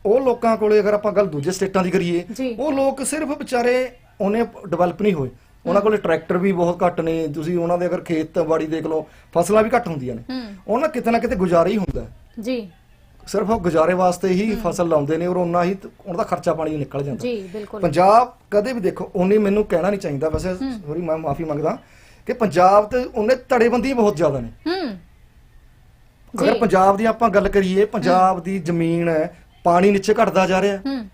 ਉਹ ਲੋਕਾਂ ਕੋਲੇ ਅਗਰ ਆਪਾਂ ਗੱਲ ਦੂਜੇ ਸਟੇਟਾਂ ਦੀ ਕਰੀਏ। ਉਹ ਲੋਕ ਸਿਰਫ ਵਿਚਾਰੇ ਉਹਨੇ ਡਿਵੈਲਪ ਨਹੀਂ ਹੋਏ। ਉਹਨਾਂ ਕੋਲੇ ਟਰੈਕਟਰ ਵੀ ਬਹੁਤ ਘੱਟ ਨੇ ਤੁਸੀਂ ਉਹਨਾਂ ਦੇ ਅਗਰ ਖੇਤਬਾੜੀ ਦੇਖ ਲਓ ਫਸਲਾਂ ਵੀ ਘੱਟ ਹੁੰਦੀਆਂ ਨੇ। ਉਹਨਾਂ ਕਿਤੇ ਨਾ ਕਿਤੇ ਗੁਜ਼ਾਰਾ ਹੀ ਹੁੰਦਾ। ਜੀ। ਸਿਰਫ ਉਹ ਗੁਜ਼ਾਰੇ ਵਾਸਤੇ ਹੀ ਫਸਲ ਲਾਉਂਦੇ ਨੇ ਔਰ ਉਹਨਾਂ ਹੀ ਉਹਨਾਂ ਦਾ ਖਰਚਾ ਪਾਣੀ ਨਿਕਲ ਜਾਂਦਾ। ਜੀ ਬਿਲਕੁਲ। ਪੰਜਾਬ ਕਦੇ ਵੀ ਦੇਖੋ ਉਹਨੇ ਮੈਨੂੰ ਕਹਿਣਾ ਨਹੀਂ ਚਾਹੀਦਾ। ਵੈਸੇ ਸੋਰੀ ਮੈਂ ਮਾਫੀ ਮੰਗਦਾ ਕਿ ਪੰਜਾਬ ਤੇ ਉਹਨੇ ਧੜੇਬੰਦੀ ਬਹੁਤ ਜ਼ਿਆਦਾ ਨੇ। ਹੂੰ। ਅਗਰ ਪੰਜਾਬ ਦੀ ਆਪਾਂ ਗੱਲ ਕਰੀਏ ਪੰਜਾਬ ਦੀ ਜ਼ਮੀਨ ਹੈ ਪਾਣੀ ਨੀਚੇ ਘਟਦਾ ਜਾ ਰਿਹਾ। ਹੂੰ।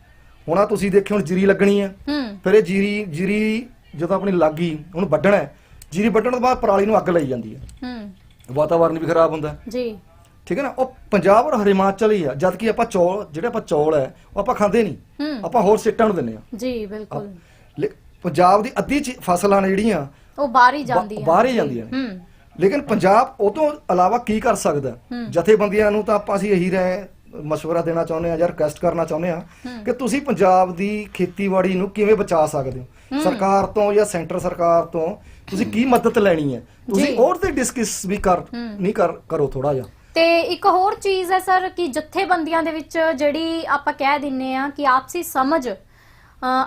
ਹੁਣ ਤੁਸੀਂ ਦੇਖਿਓ ਹੁਣ ਜੀਰੀ ਲੱਗਣੀ ਹੈ। ਹੂੰ। ਫਿਰ ਇਹ ਜੀਰੀ ਜੀਰੀ ਜਦੋਂ ਆਪਣੀ ਲੱਗੀ ਹੁਣ ਵੱਢਣਾ ਹੈ। ਜੀਰੀ ਵੱਢਣ ਤੋਂ ਬਾਅਦ ਪਰਾਲੀ ਨੂੰ ਅੱਗ ਲਾਈ ਜਾਂਦੀ ਹੈ। ਹੂੰ। ਵਾਤਾਵਰਨ ਵੀ ਖਰਾਬ ਹੁੰਦਾ। ਜੀ। ਠੀਕ ਹੈ ਨਾ? ਉਹ ਪੰਜਾਬ ਔਰ ਹਿਮਾਚਲ ਹੀ ਆ। ਜਦ ਕਿ ਆਪਾਂ ਚੌਲ ਜਿਹੜੇ ਆਪਾਂ ਚੌਲ ਹੈ ਉਹ ਆਪਾਂ ਖਾਂਦੇ ਨਹੀਂ। ਹੂੰ। ਆਪਾਂ ਹੋਰ ਸਟੇਟਾਂ ਨੂੰ ਦਿੰਦੇ ਆ ਜੀ ਬਿਲਕੁਲ। ਲੇ- ਪੰਜਾਬ ਦੀ ਅੱਧੀ ਚੀ- ਫਸਲਾਂ ਨੇ ਜਿਹੜੀਆਂ ਉਹ ਬਾਹਰ ਹੀ ਜਾਂਦੀ ਹੈ ਬਾਹਰ ਹੀ ਜਾਂਦੀਆਂ ਨੇ। ਹੂੰ। ਲੇਕਿਨ ਪੰਜਾਬ ਉਹ ਤੋਂ ਇਲਾਵਾ ਕੀ ਕਰ ਸਕਦਾ? ਹੂੰ। ਜਥੇਬੰਦੀਆਂ ਨੂੰ ਤਾਂ ਆਪਾਂ ਅਸੀਂ ਇਹੀ ਰਹਿ ਮਸ਼ਵਰਾ ਦੇਣਾ ਚਾਹੁੰਦੇ ਆ ਜਾਂ ਰਿਕਵੈਸਟ ਕਰਨਾ ਚਾਹੁੰਦੇ ਆ। ਕਿ ਤੁਸੀਂ ਪੰਜਾਬ ਦੀ ਖੇਤੀਬਾੜੀ ਨੂੰ ਕਿਵੇਂ ਬਚਾ ਸਕਦੇ ਹੋ? ਸਰਕਾਰ ਤੋਂ ਜਾਂ ਸੈਂਟਰ ਸਰਕਾਰ ਤੋਂ ਤੁਸੀਂ ਕੀ ਮਦਦ ਲੈਣੀ ਹੈ? ਜੀ। ਤੁਸੀਂ ਹੋਰ ਤੇ ਡਿਸਕਸ ਵੀ ਕਰ। ਨਹੀਂ ਕਰ ਕਰੋ ਥੋੜਾ ਜਿਹਾ। ਤੇ ਇੱਕ ਹੋਰ ਚੀਜ਼ ਹੈ ਸਰ ਕਿ ਜਥੇਬੰਦੀਆਂ ਦੇ ਵਿੱਚ ਜਿਹੜੀ ਆਪਾਂ ਕਹਿ ਦਿੰਨੇ ਆ ਕਿ ਆਪਸੀ ਸਮਝ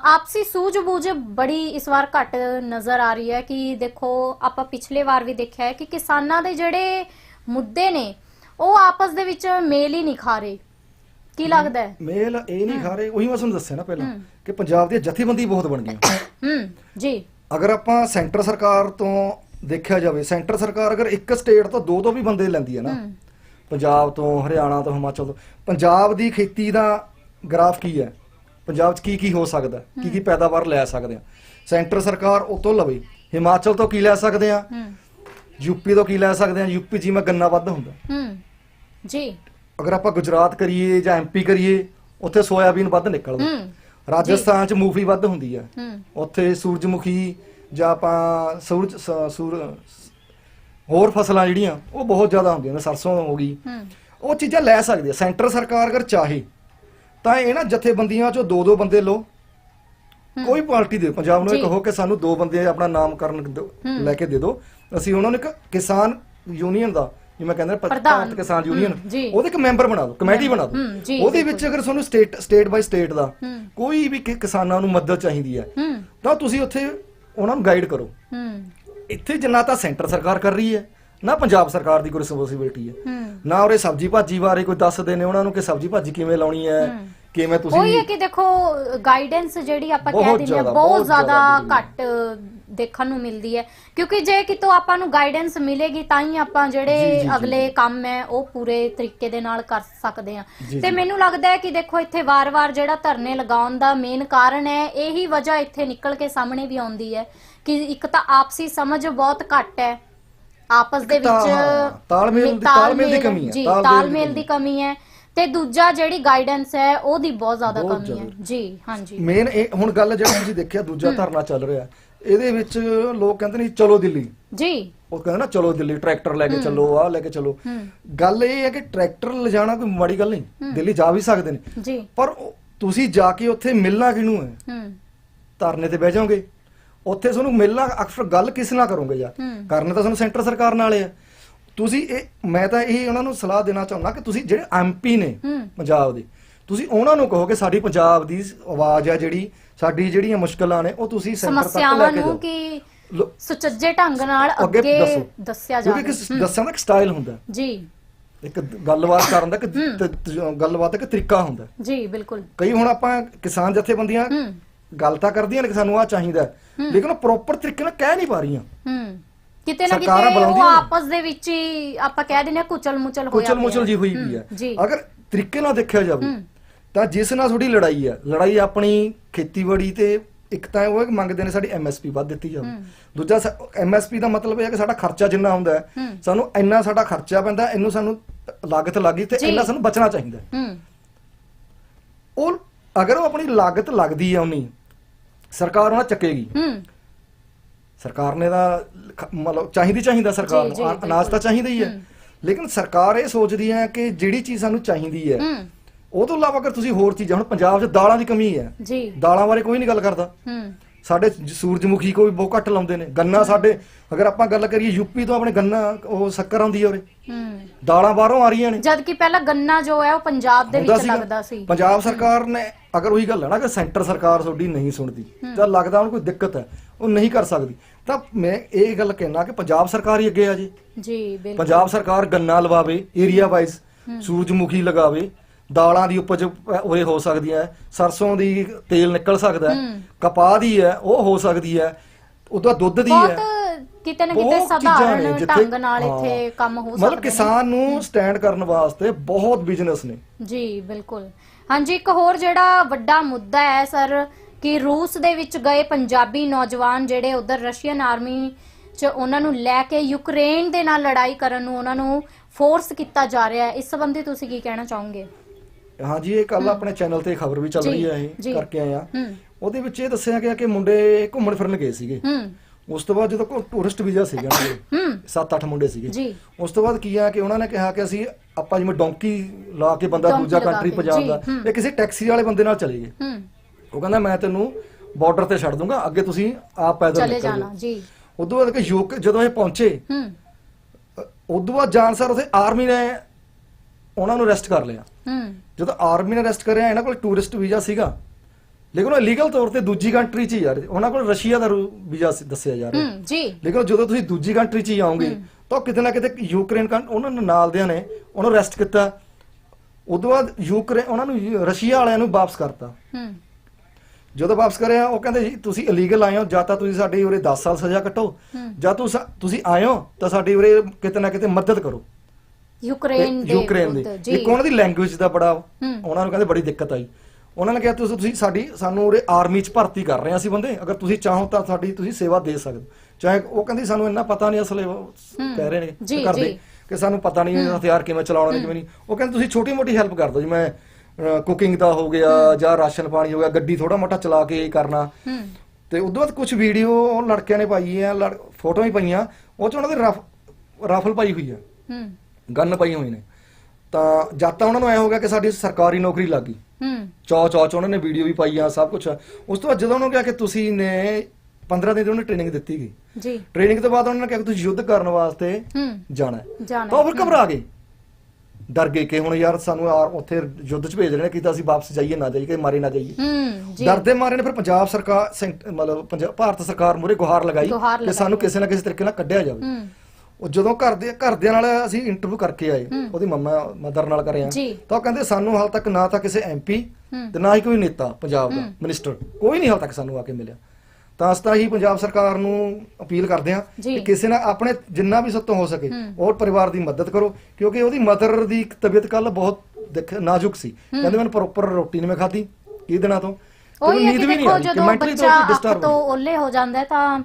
ਆਪਸੀ ਸੂਝ-ਬੂਝ ਬੜੀ ਇਸ ਵਾਰ ਘੱਟ ਨਜ਼ਰ ਆ ਰਹੀ ਹੈ ਕਿ ਦੇਖੋ ਆਪਾਂ ਪਿਛਲੇ ਵਾਰ ਵੀ ਦੇਖਿਆ ਹੈ ਕਿ ਕਿਸਾਨਾਂ ਦੇ ਜਿਹੜੇ ਮੁੱਦੇ ਨੇ ਉਹ ਆਪਸ ਦੇ ਵਿੱਚ ਮੇਲ ਹੀ ਨਹੀਂ ਖਾ ਰਹੇ। ਕੀ ਲੱਗਦਾ ਹੈ? ਮੇਲ ਇਹ ਨਹੀਂ ਖਾ ਰਹੇ ਉਹੀ ਮੈਂ ਤੁਹਾਨੂੰ ਦੱਸਿਆ ਨਾ ਪਹਿਲਾਂ। ਕਿ ਪੰਜਾਬ ਦੀਆਂ ਜਥੇਬੰਦੀ ਬਹੁਤ ਬਣ ਗਈਆਂ। ਹੂੰ ਜੀ। ਅਗਰ ਆਪਾਂ ਸੈਂਟਰ ਸਰਕਾਰ ਤੋਂ ਦੇਖਿਆ ਜਾਵੇ ਸੈਂਟਰ ਸਰਕਾਰ ਅਗਰ ਇੱਕ ਸਟੇਟ ਤੋਂ ਦੋ ਤੋਂ ਵੀ ਬੰਦੇ ਲੈਂਦੀ ਹੈ ਨਾ ਪੰਜਾਬ ਤੋਂ ਹਰਿਆਣਾ ਤੋਂ ਹਿਮਾਚਲ ਤੋਂ। ਪੰਜਾਬ ਦੀ ਖੇਤੀ ਦਾ ਗ੍ਰਾਫ ਕੀ ਹੈ? ਪੰਜਾਬ 'ਚ ਕੀ ਕੀ ਹੋ ਸਕਦਾ ਕੀ ਕੀ ਪੈਦਾਵਾਰ ਲੈ ਸਕਦੇ ਆ ਸੈਂਟਰ ਸਰਕਾਰ ਉਹ ਤੋਂ ਲਵੇ। ਹਿਮਾਚਲ ਤੋਂ ਕੀ ਲੈ ਸਕਦੇ ਆ ਯੂਪੀ ਤੋਂ ਕੀ ਲੈ ਸਕਦੇ ਆ ਯੂਪੀ ਜਿਵੇਂ ਗੰਨਾ ਵੱਧ ਹੁੰਦਾ। ਹੂੰ। ਜੀ। ਅਗਰ ਆਪਾਂ ਗੁਜਰਾਤ ਕਰੀਏ ਜਾਂ ਐਮਪੀ ਕਰੀਏ ਉੱਥੇ ਸੋਇਆਬੀਨ ਵੱਧ ਨਿਕਲਦਾ। ਹੂੰ। ਰਾਜਸਥਾਨ 'ਚ ਮੂੰਗਫਲੀ ਵੱਧ ਹੁੰਦੀ ਹੂੰ। ਉੱਥੇ ਸੂਰਜਮੁਖੀ ਜਾਂ ਆਪਾਂ ਸੂਰਜ ਸੂਰ ਹੋਰ ਫਸਲਾਂ ਜਿਹੜੀਆਂ ਉਹ ਬਹੁਤ ਜ਼ਿਆਦਾ ਹੁੰਦੀਆਂ ਨੇ ਸਰਸੋਂ ਹੋ ਗਈ। ਉਹ ਚੀਜ਼ਾਂ ਲੈ ਸਕਦੀ ਹੈ ਸੈਂਟਰ ਸਰਕਾਰ ਅਗਰ ਚਾਹੇ ਤਾਂ ਇਹ ਨਾ ਜਥੇਬੰਦੀਆਂ ਚੋਂ ਦੋ ਦੋ ਬੰਦੇ ਲਓ। ਕੋਈ ਪਾਰਟੀ ਦੇ ਪੰਜਾਬ ਨੂੰ ਇਹ। ਕਹੋ ਕਿ ਸਾਨੂੰ ਦੋ ਬੰਦੇ ਆਪਣਾ ਨਾਮਕਰਨ। ਲੈ ਕੇ ਦੇ ਦਿਓ। ਅਸੀਂ ਉਹਨਾਂ ਨੂੰ ਇੱਕ ਕਿਸਾਨ ਯੂਨੀਅਨ ਦਾ ਜਿਵੇਂ ਕਹਿੰਦੇ ਨੇ ਪ੍ਰਧਾਨ। ਕਿਸਾਨ ਯੂਨੀਅਨ। ਉਹਦੇ ਇੱਕ ਮੈਂਬਰ ਬਣਾ ਦਿਓ ਕਮੇਟੀ ਬਣਾ ਦਿਓ। ਉਹਦੇ ਵਿੱਚ ਅਗਰ ਤੁਹਾਨੂੰ ਸਟੇਟ ਸਟੇਟ ਬਾਈ ਸਟੇਟ ਦਾ ਕੋਈ ਵੀ ਕਿਸਾਨਾਂ ਨੂੰ ਮਦਦ ਚਾਹੀਦੀ ਹੈ ਤਾਂ ਤੁਸੀਂ ਉੱਥੇ ਉਹਨਾਂ ਨੂੰ ਗਾਈਡ ਕਰੋ। ਇੱਥੇ ਜਿੰਨਾ ਤਾਂ ਸੈਂਟਰ ਸਰਕਾਰ ਕਰ ਰਹੀ ਹੈ ਨਾ ਪੰਜਾਬ ਸਰਕਾਰ ਦੀ ਕੋਈ ਰਿਸਪੌਂਸਿਬਿਲਟੀ ਹੈ ਨਾ ਉਹਰੇ ਸਬਜੀ ਭਾਜੀ ਬਾਰੇ ਕੋਈ ਦੱਸਦੇ ਨੇ ਉਹਨਾਂ ਨੂੰ ਕਿ ਸਬਜੀ ਭਾਜੀ ਕਿਵੇਂ ਲਾਉਣੀ ਹੈ। ਕਿਵੇਂ ਉਹੀ ਹੈ ਤੁਸੀਂ ਕਿ ਦੇਖੋ ਗਾਈਡੈਂਸ ਜਿਹੜੀ ਆਪਾਂ ਕਹਿ ਦਿੰਦੇ ਆ ਬਹੁਤ ਜ਼ਿਆਦਾ ਘੱਟ ਦੇਖਣ ਨੂੰ ਮਿਲਦੀ ਹੈ ਕਿਉਂਕਿ ਜੇ ਕਿਤੋਂ ਆਪਾਂ ਨੂੰ ਗਾਈਡੈਂਸ ਮਿਲੇਗੀ ਤਾਂ ਹੀ ਆਪਾਂ ਜਿਹੜੇ। ਅਗਲੇ ਕੰਮ ਹੈ ਉਹ ਪੂਰੇ ਤਰੀਕੇ ਦੇ ਨਾਲ ਕਰ ਸਕਦੇ ਆ ਤੇ। ਮੈਨੂੰ ਲੱਗਦਾ ਹੈ ਕਿ ਦੇਖੋ ਇੱਥੇ ਵਾਰ-ਵਾਰ ਜਿਹੜਾ ਧਰਨੇ ਲਗਾਉਣ ਦਾ ਮੇਨ ਕਾਰਨ ਹੈ ਇਹੀ ਵਜ੍ਹਾ ਇੱਥੇ ਨਿਕਲ ਕੇ ਸਾਹਮਣੇ ਵੀ ਆਉਂਦੀ ਹੈ ਕਿ ਇੱਕ ਤਾਂ ਆਪਸੀ ਸਮਝ ਬਹੁਤ ਘੱਟ ਹੈ। ਆਪਸ ਦੇ ਵਿੱਚ ਤਾਲਮੇਲ ਦੀ- ਤਾਲਮੇਲ ਦੀ ਕਮੀ ਹੈ, ਜੀ ਤਾਲਮੇਲ ਦੀ ਕਮੀ ਹੈ। ਤੇ ਦੂਜਾ ਜਿਹੜੀ ਗਾਈਡੈਂਸ ਹੈ ਉਹਦੀ ਬਹੁਤ ਜ਼ਿਆਦਾ ਕਮੀ ਹੈ। ਜੀ ਹਾਂਜੀ। ਮੇਨ ਇਹ ਹੁਣ ਗੱਲ ਜਿਹੜੀ ਤੁਸੀਂ ਦੇਖਿਆ ਦੂਜਾ ਧਰਨਾ ਚੱਲ ਰਿਹਾ। ਇਹਦੇ ਵਿੱਚ ਲੋਕ ਕਹਿੰਦੇ ਨੇ ਚਲੋ ਦਿੱਲੀ। ਜੀ। ਉਹ ਕਹਿੰਦੇ ਨਾ ਚਲੋ ਦਿੱਲੀ ਟਰੈਕਟਰ ਲੈ ਕੇ ਚੱਲੋ ਆਹ ਲੈ ਕੇ ਚੱਲੋ। ਗੱਲ ਇਹ ਹੈ ਕਿ ਟਰੈਕਟਰ ਲਿਜਾਣਾ ਕੋਈ ਮਾੜੀ ਗੱਲ ਨਹੀਂ। ਦਿੱਲੀ ਜਾ ਵੀ ਸਕਦੇ ਨੇ। ਜੀ। ਪਰ ਤੁਸੀਂ ਜਾ ਕੇ ਉੱਥੇ ਮਿਲਣਾ ਕਿਹਨੂੰ ਹੈ? ਹੂੰ। ਧਰਨੇ ਤੇ ਬਹਿ ਜਾਓਗੇ। ਉੱਥੇ ਤੁਹਾਨੂੰ ਮਿਲਣਾ ਅਕਸਰ ਗੱਲ ਕਿਸ ਨਾਲ ਕਰੋਗੇ ਯਾਰ। ਕਰਨੇ ਤਾਂ ਤੁਹਾਨੂੰ ਸੈਂਟਰ ਸਰਕਾਰ ਨਾਲ ਹੈ। ਤੁਸੀਂ ਇਹ ਮੈਂ ਤਾਂ ਇਹ ਉਹਨਾਂ ਨੂੰ ਸਲਾਹ ਦੇਣਾ ਚਾਹੁੰਦਾ ਕਿ ਤੁਸੀਂ ਜਿਹੜੇ ਐਮਪੀ ਨੇ। ਪੰਜਾਬ ਦੇ ਤੁਸੀਂ ਉਹਨਾਂ ਨੂੰ ਕਹੋ ਕਿ ਸਾਡੀ ਪੰਜਾਬ ਦੀ ਆਵਾਜ਼ ਆ ਜਿਹੜੀ ਸਾਡੀ ਜਿਹੜੀਆਂ ਮੁਸ਼ਕਲਾਂ ਨੇ ਉਹ ਤੁਸੀਂ ਸੈਂਟਰ ਤੱਕ ਲੈ ਕੇ ਜਾਓ। ਕਿ ਸੁਚੱਜੇ ਢੰਗ ਨਾਲ ਅੱਗੇ ਅੱਗੇ ਦੱਸੋ। ਦੱਸਿਆ ਕਿਉਂਕਿ ਜਾਵੇ ਇੱਕ ਦੱਸਣ ਦਾ ਇੱਕ ਸਟਾਈਲ ਹੁੰਦਾ। ਜੀ। ਇੱਕ ਗੱਲਬਾਤ ਕਰਨ ਦਾ ਇੱਕ ਗੱਲਬਾਤ ਦਾ ਇੱਕ ਤਰੀਕਾ ਹੁੰਦਾ। ਜੀ ਬਿਲਕੁਲ। ਕਈ ਹੁਣ ਆਪਾਂ ਕਿਸਾਨ ਜਥੇਬੰਦੀਆਂ ਗੱਲ ਤਾਂ ਕਰਦੀਆਂ ਨੇ ਕਿ ਸਾਨੂੰ ਆ ਚਾਹੀਦਾ ਲੇਕਿਨ ਉਹ ਪ੍ਰੋਪਰ ਤਰੀਕੇ ਨਾਲ ਕਹਿ ਨਹੀਂ ਪਾ ਰਹੀਆਂ ਹੂੰ ਕਿਤੇ ਨਾ ਕਿਤੇ ਉਹ। ਆਪਸ ਦੇ ਵਿੱਚ ਹੀ ਆਪਾਂ ਕਹਿ ਦਿੰਦੇ ਆ ਕੁਚਲ ਮੁਚਲ ਹੋਇਆ ਕੁਚਲ ਮੁਚਲ। ਜੀ ਹੋਈ ਵੀ ਹੈ ਅਗਰ ਤਰੀਕੇ ਨਾਲ ਦੇਖਿਆ ਜਾਵੇ। ਤਾਂ ਜਿਸ ਨਾਲ ਤੁਹਾਡੀ ਲੜਾਈ ਹੈ ਲੜਾਈ ਆਪਣੀ ਖੇਤੀਬਾੜੀ ਤੇ ਇੱਕ ਤਾਂ ਉਹ ਮੰਗਦੇ ਨੇ ਸਾਡੀ ਐਮਐਸਪੀ ਵੱਧ ਦਿੱਤੀ ਜਾਵੇ। ਦੂਜਾ ਐਮਐਸਪੀ ਦਾ ਮਤਲਬ ਇਹ ਹੈ ਕਿ ਸਾਡਾ ਖਰਚਾ ਜਿੰਨਾ ਹੁੰਦਾ ਹੈ। ਸਾਨੂੰ ਇੰਨਾ ਸਾਡਾ ਖਰਚਾ ਪੈਂਦਾ ਇਹਨੂੰ ਸਾਨੂੰ ਲਾਗਤ ਲੱਗੀ ਤੇ। ਇੰਨਾ ਸਾਨੂੰ ਬਚਣਾ ਚਾਹੀਦਾ ਉਹ ਅਗਰ ਉਹ ਆਪਣੀ ਲਾਗਤ ਲੱਗਦੀ ਹੈ ਉਨੀ ਸਰਕਾਰ ਉਹਨਾਂ ਚੱਕੇਗੀ। ਹੂੰ। ਸਰਕਾਰ ਨੇ ਤਾਂ ਮਤਲਬ ਚਾਹੀਦੀ ਚਾਹੀਦਾ ਸਰਕਾਰ ਜੀ, ਨੂੰ। ਜੀ, ਅਨਾਜ ਤਾਂ। ਚਾਹੀਦਾ ਹੀ ਹੈ। ਹੂੰ। ਲੇਕਿਨ ਸਰਕਾਰ ਇਹ ਸੋਚਦੀ ਹੈ ਕਿ ਜਿਹੜੀ ਚੀਜ਼ ਸਾਨੂੰ ਚਾਹੀਦੀ ਹੈ ਹੂੰ। ਉਹ ਤੋਂ ਇਲਾਵਾ ਅਗਰ ਤੁਸੀਂ ਹੋਰ ਚੀਜ਼ਾਂ ਹੁਣ ਪੰਜਾਬ 'ਚ ਦਾਲਾਂ ਦੀ ਕਮੀ ਹੈ। ਜੀ। ਦਾਲਾਂ ਬਾਰੇ ਕੋਈ ਨਹੀਂ ਗੱਲ ਕਰਦਾ। ਹੂੰ। ਸਾਡੇ ਜ- ਸੂਰਜਮੁਖੀ ਕੋਈ ਬਹੁਤ ਘੱਟ ਲਾਉਂਦੇ ਨੇ। ਗੰਨਾ ਸਾਡੇ ਅਗਰ ਆਪਾਂ ਗੱਲ ਕਰੀਏ ਯੂਪੀ ਤੋਂ ਆਪਣੇ ਗੰਨਾ ਉਹ ਸ਼ੱਕਰ ਆਉਂਦੀ ਹੈ ਉਰੇ। ਹੂੰ। ਦਾਲਾਂ ਬਾਹਰੋਂ ਆ ਰਹੀਆਂ ਨੇ। ਜਦ ਕਿ ਪਹਿਲਾਂ ਗੰਨਾ ਜੋ ਹੈ ਉਹ ਪੰਜਾਬ ਦੇ ਹੁੰਦਾ ਵਿੱਚ ਸੀਗਾ। ਲੱਗਦਾ ਸੀ। ਪੰਜਾਬ ਸਰਕਾਰ ਨੇ ਅਗਰ ਉਹੀ ਗੱਲ ਹੈ ਨਾ ਕਿ ਸੈਂਟਰ ਸਰਕਾਰ ਤੁਹਾਡੀ ਨਹੀਂ ਸੁਣਦੀ ਤਾਂ ਲੱਗਦਾ ਉਹਨੂੰ ਕੋਈ ਦਿੱਕਤ ਹੈ ਉਹ ਨਹੀਂ ਕਰ ਸਕਦੀ। ਤਾਂ ਮੈਂ ਇਹ ਗੱਲ ਕਹਿਣਾ ਕਿ ਪੰਜਾਬ ਸਰਕਾਰ ਹੀ ਅੱਗੇ ਆ ਜੀ। ਜੀ ਬਿਲਕੁਲ। ਪੰਜਾਬ ਸਰਕਾਰ ਗੰਨਾ ਲਵਾਵੇ ਏਰੀਆ ਵਾਈਜ਼ ਸੂਰਜਮੁਖੀ ਲਗਾਵੇ ਦਾਲਾਂ ਦੀ ਉਪਜ ਉਰੇ ਹੋ ਸਕਦੀ ਹੈ ਸਰਸੋਂ ਦੀ ਤੇਲ ਨਿਕਲ ਸਕਦਾ ਹੈ। ਕਪਾਹ ਦੀ ਹੈ ਉਹ ਹੋ ਸਕਦੀ ਹੈ ਉਹਦਾ ਦੁੱਧ ਦੀ ਹੈ। ਕਿਤੇ ਨਾ ਕਿਤੇ ਸਧਾਰਨ ਢੰਗ ਨਾਲ ਇੱਥੇ। ਕੰਮ ਹੋ ਸਕਦੇ ਮਤਲਬ ਕਿਸਾਨ ਨੂੰ ਸਟੈਂਡ ਕਰਨ ਵਾਸਤੇ ਬਹੁਤ ਬਿਜ਼ਨਸ ਨੇ। ਜੀ ਬਿਲਕੁਲ। ਹਾਂਜੀ ਇੱਕ ਹੋਰ ਜਿਹੜਾ ਵੱਡਾ ਮੁੱਦਾ ਹੈ ਸਰ ਕਿ ਰੂਸ ਦੇ ਵਿੱਚ ਗਏ ਪੰਜਾਬੀ ਨੌਜਵਾਨ ਜਿਹੜੇ ਉਧਰ ਰਸ਼ੀਅਨ ਆਰਮੀ ਚ ਉਹਨਾਂ ਨੂੰ ਲੈ ਕੇ ਯੂਕਰੇਨ ਦੇ ਨਾਲ ਲੜਾਈ ਕਰਨ ਨੂੰ ਉਹਨਾਂ ਨੂੰ ਫੋਰਸ ਕੀਤਾ ਜਾ ਰਿਹਾ ਹੈ ਇਸ ਸੰਬੰਧੀ ਤੁਸੀਂ ਕੀ ਕਹਿਣਾ ਚਾਹੋਗੇ? ਹਾਂਜੀ ਇਹ ਕੱਲ ਆਪਣੇ ਚੈਨਲ ਤੇ ਖਬਰ ਵੀ ਚੱਲ ਰਹੀ ਹੈ। ਇਹ ਕਰਕੇ ਆਏ ਆ ਹੂੰ ਉਹਦੇ ਵਿੱਚ ਇਹ ਦੱਸਿਆ ਗਿਆ ਕਿ ਮੁੰਡੇ ਘੁੰਮਣ ਫਿਰਨ ਗਏ ਸੀਗੇ। ਹੂੰ ਉਸ ਤੋਂ ਬਾਅਦ ਜਦੋਂ ਕੋਈ ਟੂਰਿਸਟ ਵੀਜ਼ਾ ਸੀਗਾ ਦੇ ਹੂੰ। 7-8 ਮੁੰਡੇ ਸੀਗੇ। ਜੀ। ਉਸ ਤੋਂ ਬਾਅਦ ਕੀ ਆ ਕਿ ਉਹਨਾਂ ਨੇ ਕਿਹਾ ਕਿ ਅਸੀਂ ਆਪਾਂ ਜਿਵੇਂ ਡੋਂਕੀ ਲਾ ਕੇ ਬੰਦਾ ਦੂਜਾ ਕੰਟਰੀ ਦਾ ਹੂੰ। ਇਹ ਕਿਸੇ ਟੈਕਸੀ ਵਾਲੇ ਬੰਦੇ ਨਾਲ ਚਲੇ ਗਏ। ਹੂੰ। ਉਹ ਕਹਿੰਦਾ ਮੈਂ ਤੈਨੂੰ ਬਾਰਡਰ ਤੇ ਛੱਡ ਦੂੰਗਾ ਅੱਗੇ ਤੁਸੀਂ ਆਪ ਪੈਦਲ ਚਲੇ ਜਾਣਾ ਜੀ। ਉਦੋਂ ਬਾਅਦ ਕਿ ਯੂਕ ਜਦੋਂ ਇਹ ਪਹੁੰਚੇ ਹੂੰ। ਉਦੋਂ ਬਾਅਦ ਜਾਣ ਸਰ ਉਥੇ ਆਰਮੀ ਨੇ ਉਹਨਾਂ ਨੂੰ ਅਰੈਸਟ ਕਰ ਲਿਆ। ਹੂੰ। ਜਦੋਂ ਆਰਮੀ ਨੇ ਅਰੈਸਟ ਕਰਿਆ ਇਹਨਾਂ ਕੋਲ ਟੂਰਿਸਟ ਵੀਜ਼ਾ ਸੀਗਾ। ਲੇਕਿਨ ਉਹ ਇਲੀਗਲ ਤੌਰ ਤੇ ਦੂਜੀ ਕੰਟਰੀ 'ਚ ਹੀ ਯਾਰ ਉਹਨਾਂ ਕੋਲ ਰਸ਼ੀਆ ਦਾ ਵੀਜ਼ਾ ਦੱਸਿਆ ਜਾ ਰਿਹਾ। ਹੂੰ ਜੀ। ਲੇਕਿਨ ਜਦੋਂ ਤੁਸੀਂ ਦੂਜੀ ਕੰਟਰੀ 'ਚ ਹੀ ਆਓਗੇ ਤਾਂ ਕਿਤੇ ਨਾ ਕਿਤੇ ਯੂਕਰੇਨ ਕੰ ਉਹਨਾਂ ਨੂੰ ਨਾਲ ਦਿਆਂ ਨੇ ਉਹਨੂੰ ਅਰੈਸਟ ਕੀਤਾ। ਉਦੋਂ ਬਾਅਦ ਯੂਕਰੇਨ ਉਹਨਾਂ ਨੂੰ ਰਸ਼ੀਆ ਵਾਲਿਆਂ ਨੂੰ ਵਾਪਸ ਕਰਤਾ। ਹੂੰ। ਜਦੋਂ ਵਾਪਸ ਕਰਿਆ ਉਹ ਕਹਿੰਦੇ ਜੀ ਤੁਸੀਂ ਇਲੀਗਲ ਆਏ ਹੋ ਜਾਂ ਤਾਂ ਤੁਸੀਂ ਸਾਡੀ ਉਰੇ 10 ਸਾਲ ਸਜ਼ਾ ਕੱਟੋ। ਜਾਂ ਤੁਸੀਂ ਤੁਸੀਂ ਆਏ ਹੋ ਤਾਂ ਸਾਡੀ ਉਰੇ ਕਿਤੇ ਨਾ ਕਿਤੇ ਮਦਦ ਕਰੋ। ਯੂਕਰੇਨ ਦੇ ਯੂਕਰੇਨ ਦੀ। ਜੀ। ਇੱਕ ਉਹਨਾਂ ਦੀ ਲੈਂਗੁਏਜ ਦਾ ਬੜਾ। ਉਹਨਾਂ ਨੂੰ ਕਹਿੰਦੇ ਬੜੀ ਦਿੱਕਤ ਆਈ। ਉਹਨਾਂ ਨੇ ਕਿਹਾ ਤੁਸੀਂ ਤੁਸੀਂ ਸਾਡੀ ਸਾਨੂੰ ਉਰੇ ਆਰਮੀ 'ਚ ਭਰਤੀ ਕਰ ਰਹੇ ਹਾਂ ਅਸੀਂ ਬੰਦੇ। ਅਗਰ ਤੁਸੀਂ ਚਾਹੋ ਤਾਂ ਸਾਡੀ ਤੁਸੀਂ ਸੇਵਾ ਦੇ ਸਕਦੇ। ਚਾਹੇ ਉਹ ਕਹਿੰਦੀ ਸਾਨੂੰ ਇੰਨਾ ਪਤਾ ਨਹੀਂ ਅਸਲੇ ਕਹਿ ਰਹੇ ਨੇ ਜੀ, ਕਰਦੇ ਜੀ। ਕਿ ਸਾਨੂੰ ਪਤਾ ਨਹੀਂ ਹਥਿਆਰ ਕਿਵੇਂ ਚਲਾਉਣੇ ਕਿਵੇਂ ਨਹੀਂ। ਉਹ ਕਹਿੰਦੇ ਤੁਸੀਂ ਛੋਟੀ ਮੋਟੀ ਹੈਲਪ ਕਰ ਦਿਓ। ਜਿਵੇਂ ਕੁਕਿੰਗ ਦਾ ਹੋ ਗਿਆ ਜਾਂ ਰਾਸ਼ਨ ਪਾਣੀ ਹੋ ਗਿਆ ਗੱਡੀ ਥੋੜਾ ਮੋਟਾ ਚਲਾ ਕੇ ਕਰਨਾ। ਤੇ ਉਦੋਂ ਬਾਅਦ ਕੁਝ ਵੀਡੀਓ ਉਹ ਲੜਕਿਆਂ ਨੇ ਪਾਈ ਲੜ- ਫੋਟੋਆਂ ਹੀ ਪਈਆਂ ਉਹ ਚ ਉਹਨਾਂ ਦੇ ਰਫ- ਰਾਫਲ ਪਾਈ ਹੋਈ ਹੂੰ। ਗਨ ਪਈ ਹੋਈ ਨੇ। ਤਾਂ ਜਦ ਤਾਂ ਉਹਨਾਂ ਨੂੰ ਐ ਹੋ ਗਿਆ ਕਿ ਸਾਡੀ ਸਰਕਾਰੀ ਨੌਕਰੀ ਲੱਗ ਗਈ। ਹੂੰ। ਚੌ ਚੌ ਚ ਉਹਨਾਂ ਨੇ ਵੀਡੀਓ ਵੀ ਪਾਈਆਂ ਸਭ ਕੁਝ ਉਸ ਤੋਂ ਬਾਅਦ ਜਦੋਂ ਉਹਨਾਂ ਨੂੰ ਕਿਹਾ ਕਿ ਤੁਸੀਂ ਨੇ 15 ਦਿਨ ਦੀ ਉਹਨੂੰ ਟ੍ਰੇਨਿੰਗ ਦਿੱਤੀ ਗਈ। ਜੀ। ਟ੍ਰੇਨਿੰਗ ਤੋਂ ਬਾਅਦ ਉਹਨਾਂ ਨੇ ਕਿਹਾ ਕਿ ਤੁਸੀਂ ਯੁੱਧ ਕਰਨ ਵਾਸਤੇ ਹੂੰ। ਜਾਣਾ ਹੈ। ਜਾਣਾ ਤਾਂ ਫਿਰ ਘਬਰਾ ਗਏ। ਡਰ ਗਏ ਕਿ ਹੁਣ ਯਾਰ ਸਾਨੂੰ ਉੱਥੇ ਯੁੱਧ ਚ ਭੇਜ ਰਹੇ ਨੇ ਕਿ ਤਾਂ ਅਸੀਂ ਵਾਪਸ ਜਾਈਏ ਨਾ ਜਾਈਏ ਕਿ ਮਾਰੇ ਨਾ ਜਾਈਏ। ਹੂੰ ਜੀ। ਡਰਦੇ ਮਾਰੇ ਨੇ ਫਿਰ ਪੰਜਾਬ ਸਰਕਾਰ ਮਤਲਬ ਭਾਰਤ ਸਰਕਾਰ ਮੂਰੇ ਗੁਹਾਰ ਲਗਾਈ ਕਿ ਸਾਨੂੰ। ਕਿਸੇ ਨਾ ਕਿਸੇ ਤਰੀਕੇ ਨਾਲ ਕੱਢਿਆ ਜਾਵੇ। ਹੂੰ। ਉਹ ਜਦੋਂ ਘਰ ਦੇ ਘਰਦਿਆਂ ਨਾਲ ਅਸੀਂ ਇੰਟਰਵਿਊ ਕਰਕੇ ਆਏ। ਉਹਦੀ ਮੰਮਾ ਮਦਰ ਨਾਲ ਕਰਿਆ। ਤਾਂ ਉਹ ਕਹਿੰਦੇ ਸਾਨੂੰ ਹਾਲ ਤੱਕ ਨਾ ਤਾਂ ਕਿਸੇ ਐਮਪੀ। ਤੇ ਨਾ ਹੀ ਕੋਈ ਨੇਤਾ ਪੰਜਾਬ ਦਾ। ਮਿਨਿਸਟਰ ਕੋਈ ਨਹੀਂ ਹਾਲ ਤੱਕ ਸਾਨੂੰ ਆ ਕੇ ਮਿਲਿਆ ਤਾਂ ਅਸੀਂ ਤਾਂ ਹੀ ਪੰਜਾਬ ਸਰਕਾਰ ਨੂੰ ਅਪੀਲ ਕਰਦੇ ਹਾਂ। ਕਿ ਕਿਸੇ ਨਾਲ ਆਪਣੇ ਜਿੰਨਾ ਵੀ ਸਤੋਂ ਹੋ ਸਕੇ। ਔਰ ਪਰਿਵਾਰ ਦੀ ਮਦਦ ਕਰੋ ਕਿਉਂਕਿ ਉਹਦੀ ਮਦਰ ਦੀ ਤਬੀਅਤ ਕੱਲ ਬਹੁਤ ਨਾਜ਼ੁਕ ਸੀ ਕਹਿੰਦੇ ਮੈਨੂੰ ਪ੍ਰੋਪਰ ਰੋਟੀ ਨਹੀਂ ਮੈਂ ਖਾਧੀ ਕਈ ਦਿਨਾਂ ਤੋਂ ਉਹੀ ਹੈ ਨੀਂਦ ਕਿ ਵੀ ਨਹੀਂ ਦੇਖੋ ਜਦੋਂ ਬੱਚਾ ਤੇ ਓਲੇ ਹੋ ਜਾਂਦਾ ਤਾਂ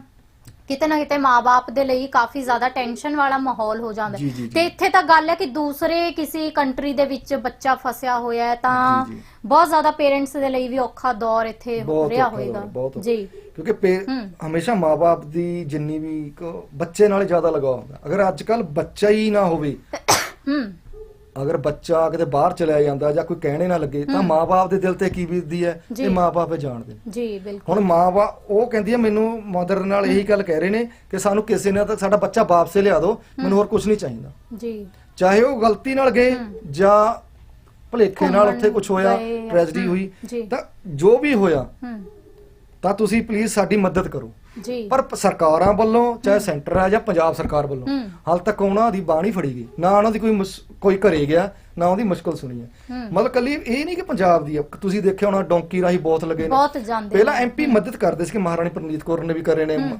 ਕਿਤੇ ਨਾ ਕਿਤੇ ਮਾਪੇ ਦੇ ਲਈ ਕਾਫੀ ਜ਼ਿਆਦਾ ਟੈਨਸ਼ਨ ਵਾਲਾ ਮਾਹੌਲ ਹੋ ਜਾਂਦਾ ਜੀ, ਹੈ ਜੀ, ਜੀ। ਤੇ ਇੱਥੇ ਤਾਂ ਗੱਲ ਹੈ ਕਿ ਦੂਸਰੇ ਕਿਸੇ ਕੰਟਰੀ ਦੇ ਵਿੱਚ ਬੱਚਾ ਫਸਿਆ ਹੋਇਆ ਹੈ ਤਾਂ ਜੀ, ਜੀ। ਬਹੁਤ ਜ਼ਿਆਦਾ ਪੇਰੈਂਟਸ ਦੇ ਲਈ ਵੀ ਔਖਾ ਦੌਰ ਇੱਥੇ ਬਹੁਤ ਰਿਹਾ ਔਖਾ ਹੋਏਗਾ ਦੌਰ, ਬਹੁਤ ਔਖਾ। ਜੀ ਕਿਉਂਕਿ ਪੇ ਹੂੰ। ਹਮੇਸ਼ਾ ਮਾਪੇ ਦੀ ਜਿੰਨੀ ਵੀ ਇੱਕ ਬੱਚੇ ਨਾਲ ਹੀ ਜ਼ਿਆਦਾ ਲਗਾਅ ਹੁੰਦਾ ਅਗਰ ਅੱਜ ਕੱਲ ਬੱਚਾ ਹੀ ਨਾ ਹੋਵੇ ਹੂੰ ਅਗਰ ਬੱਚਾ ਕਿਤੇ ਬਾਹਰ ਚਲਿਆ ਜਾਂਦਾ ਜਾਂ ਕੋਈ ਕਹਿਣੇ ਨਾ ਲੱਗੇ ਤਾਂ ਮਾਪੇ ਦੇ ਦਿਲ ਤੇ ਕੀ ਬੀਤਦੀ ਹੈ। ਇਹ ਮਾਪੇ ਜਾਣਦੇ ਜੀ ਬਿਲਕੁਲ। ਹੁਣ ਮਾਪੇ ਉਹ ਕਹਿੰਦੀ ਹੈ ਮੈਨੂੰ ਮਦਰ ਨਾਲ ਇਹੀ ਗੱਲ ਕਹਿ ਰਹੇ ਨੇ ਕਿ ਸਾਨੂੰ ਕਿਸੇ ਨੇ ਤਾਂ ਸਾਡਾ ਬੱਚਾ ਵਾਪਸੇ ਲਿਆ ਦਿਓ ਮੈਨੂੰ ਹੋਰ ਕੁਝ ਨਹੀਂ ਚਾਹੀਦਾ। ਜੀ। ਚਾਹੇ ਉਹ ਗਲਤੀ ਨਾਲ ਗਏ ਜਾਂ ਭਲੇਖੇ ਨਾਲ ਉੱਥੇ ਕੁਝ ਹੋਇਆ ਟ੍ਰੈਜਡੀ ਹੋਈ। ਤਾਂ ਜੋ ਵੀ ਹੋਇਆ ਤਾਂ ਤੁਸੀਂ ਪਲੀਜ਼ ਸਾਡੀ ਮਦਦ ਕਰੋ। ਜੀ। ਪਰ ਪ- ਸਰਕਾਰਾਂ ਵੱਲੋਂ ਚਾਹੇ ਸੈਂਟਰ ਹੈ ਜਾਂ ਪੰਜਾਬ ਸਰਕਾਰ ਵੱਲੋਂ ਹੂੰ। ਹਾਲ ਤੱਕ ਉਹਨਾਂ ਦੀ ਬਾਣੀ ਫੜੀ ਗਈ। ਨਾ ਉਹਨਾਂ ਦੀ ਕੋਈ ਮੁਸ- ਕੋਈ ਘਰੇ ਗਿਆ ਨਾ ਉਹਦੀ ਮੁਸ਼ਕਲ ਸੁਣੀ ਹੈ। ਹੂੰ। ਮਤਲਬ ਕੱਲੀ ਇਹ ਨਹੀਂ ਕਿ ਪੰਜਾਬ ਦੀ ਹੈ ਤੁਸੀਂ ਦੇਖਿਆ ਹੋਣਾ ਡੋਂਕੀ ਰਾਹੀਂ ਬਹੁਤ ਲੱਗੇ ਨੇ। ਬਹੁਤ ਜਾਂਦੇ ਪਹਿਲਾਂ। ਐਮਪੀ ਮਦਦ ਕਰਦੇ ਸੀ ਕਿ ਮਹਾਰਾਣੀ ਪ੍ਰਨੀਤ ਕੌਰ ਨੇ ਵੀ ਕਰੇ ਨੇ।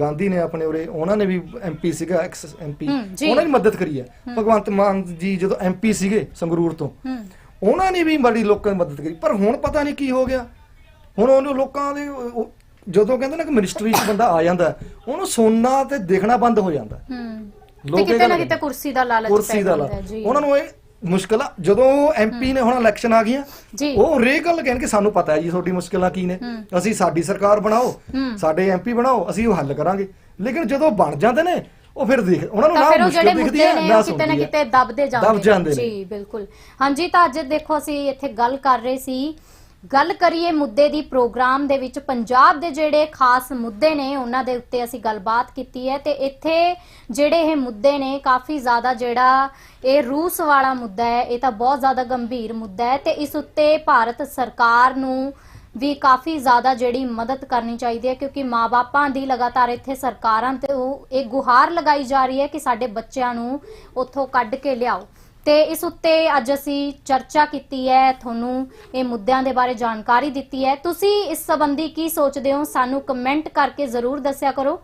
ਗਾਂਧੀ ਨੇ ਆਪਣੇ ਉਰੇ ਉਹਨਾਂ ਨੇ ਵੀ ਐਮਪੀ ਸੀਗਾ ਐਕਸ ਐਮਪੀ ਹੂੰ, ਜੀ। ਉਹਨਾਂ ਨੇ ਮਦਦ ਕਰੀ ਹੈ। ਭਗਵੰਤ ਮਾਨ ਜੀ ਜਦੋਂ ਐਮਪੀ ਸੀਗੇ ਸੰਗਰੂਰ ਤੋਂ ਹੂੰ। ਉਹਨਾਂ ਨੇ ਵੀ ਬੜੀ ਲੋਕਾਂ ਦੀ ਮਦਦ ਕਰੀ। ਪਰ ਹੁਣ ਪਤਾ ਨਹੀਂ ਕੀ ਹੋ ਗਿਆ। ਹੁਣ ਉਹਨੂੰ ਲੋਕਾਂ ਦੇ ਉਹ- ਜਦੋਂ ਕਹਿੰਦੇ ਨਾ ਕਿ ਮਿਨਿਸਟਰੀ 'ਚ ਬੰਦਾ ਆ ਜਾਂਦਾ ਉਹਨੂੰ ਸੁਣਨਾ ਤੇ ਦੇਖਣਾ ਬੰਦ ਹੋ ਜਾਂਦਾ ਹੈ। ਤੇ ਲੋਕ ਇਹ ਕਿਤੇ ਨਾ। ਕਿਤੇ ਕੁਰਸੀ ਦਾ ਲਾਲਚ ਕੁਰਸੀ ਦਾ ਲਾ ਜੀ ਉਹਨਾਂ ਨੂੰ ਇਹ ਮੁਸ਼ਕਲ ਆ ਜਦੋਂ ਐਮਪੀ ਨੇ ਹੁਣ ਇਲੈਕਸ਼ਨ ਆ ਗਈਆਂ ਜੀ। ਉਹ ਰੇ ਗੱਲ ਕਹਿਣ ਕਿ ਸਾਨੂੰ ਪਤਾ ਹੈ ਜੀ ਤੁਹਾਡੀ ਮੁਸ਼ਕਲਾਂ ਕੀ ਨੇ ਹੂੰ। ਅਸੀਂ ਸਾਡੀ ਸਰਕਾਰ ਬਣਾਓ ਹੂੰ। ਸਾਡੇ ਐਮਪੀ ਬਣਾਓ ਅਸੀਂ ਉਹ ਹੱਲ ਕਰਾਂਗੇ ਲੇਕਿਨ ਜਦੋਂ ਬਣ ਜਾਂਦੇ ਨੇ ਉਹ ਫਿਰ ਦੇਖ ਉਹਨਾਂ ਨੂੰ ਤਾਂ ਨਾ ਫਿਰ ਉਹ ਮੁਸ਼ਕਲ ਦਿਖਦੀ ਮੁੱਦੇ ਹੈ ਨੇ ਨਾ ਉਹ ਕਿਤੇ ਨਾ ਸੁਣਦੀ ਹੈ ਕਿਤੇ ਦਬਦੇ ਜਾਂਦੇ ਦਬ ਜਾਂਦੇ ਨੇ। ਜੀ ਬਿਲਕੁਲ ਹਾਂਜੀ ਤਾਂ ਅੱਜ ਦੇਖੋ ਅਸੀਂ ਇੱਥੇ ਗੱਲ ਕਰ ਰਹੇ ਸੀ ਗੱਲ ਕਰੀਏ ਮੁੱਦੇ ਦੀ ਪ੍ਰੋਗਰਾਮ ਦੇ ਵਿੱਚ, ਪੰਜਾਬ ਦੇ ਜਿਹੜੇ ਖਾਸ ਮੁੱਦੇ ਨੇ, ਉਹਨਾਂ ਦੇ ਉੱਤੇ ਅਸੀਂ ਗੱਲਬਾਤ ਕੀਤੀ ਹੈ ਤੇ ਇੱਥੇ ਜਿਹੜੇ ਇਹ ਮੁੱਦੇ ਨੇ, ਕਾਫੀ ਜ਼ਿਆਦਾ ਜਿਹੜਾ ਇਹ ਰੂਸ ਵਾਲਾ ਮੁੱਦਾ ਹੈ, ਇਹ ਤਾਂ ਬਹੁਤ ਜ਼ਿਆਦਾ ਗੰਭੀਰ ਮੁੱਦਾ ਹੈ ਤੇ ਇਸ ਉੱਤੇ ਭਾਰਤ ਸਰਕਾਰ ਨੂੰ ਵੀ ਕਾਫੀ ਜ਼ਿਆਦਾ ਜਿਹੜੀ ਮਦਦ ਕਰਨੀ ਚਾਹੀਦੀ ਹੈ ਕਿਉਂਕਿ ਮਾਪਿਆਂ ਦੀ ਲਗਾਤਾਰ ਇੱਥੇ ਸਰਕਾਰਾਂ ਤੇ ਉਹ ਇਹ ਗੁਹਾਰ ਲਗਾਈ ਜਾ ਰਹੀ ਹੈ ਕਿ ਸਾਡੇ ਬੱਚਿਆਂ ਨੂੰ ਉੱਥੋਂ ਕੱਢ ਕੇ ਲਿਆਓ। ਤੇ ਇਸ ਉੱਤੇ ਅੱਜ ਅਸੀਂ ਚਰਚਾ ਕੀਤੀ ਹੈ, ਤੁਹਾਨੂੰ ਇਹ ਮੁੱਦਿਆਂ ਦੇ ਬਾਰੇ ਜਾਣਕਾਰੀ ਦਿੱਤੀ ਹੈ। ਤੁਸੀਂ ਇਸ ਸੰਬੰਧੀ ਕੀ ਸੋਚਦੇ ਹੋ? ਸਾਨੂੰ ਕਮੈਂਟ ਕਰਕੇ ਜ਼ਰੂਰ ਦੱਸਿਆ ਕਰੋ।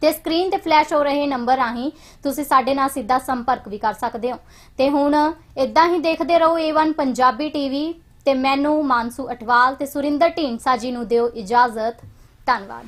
ਤੇ ਸਕਰੀਨ ਤੇ ਫਲੈਸ਼ ਹੋ ਰਹੇ ਨੰਬਰ ਰਾਹੀਂ ਤੁਸੀਂ ਸਾਡੇ ਨਾਲ ਸਿੱਧਾ ਸੰਪਰਕ ਵੀ ਕਰ ਸਕਦੇ ਹੋ। ਤੇ ਹੁਣ ਇਦਾਂ ਹੀ ਦੇਖਦੇ ਰਹੋ A1 ਪੰਜਾਬੀ ਟੀਵੀ ਤੇ ਮੈਨੂੰ ਮਾਨਸੂ ਅਟਵਾਲ ਤੇ ਸੁਰਿੰਦਰ ਢੀਂਡਸਾ ਜੀ ਨੂੰ ਦਿਓ ਇਜਾਜ਼ਤ। ਧੰਨਵਾਦ।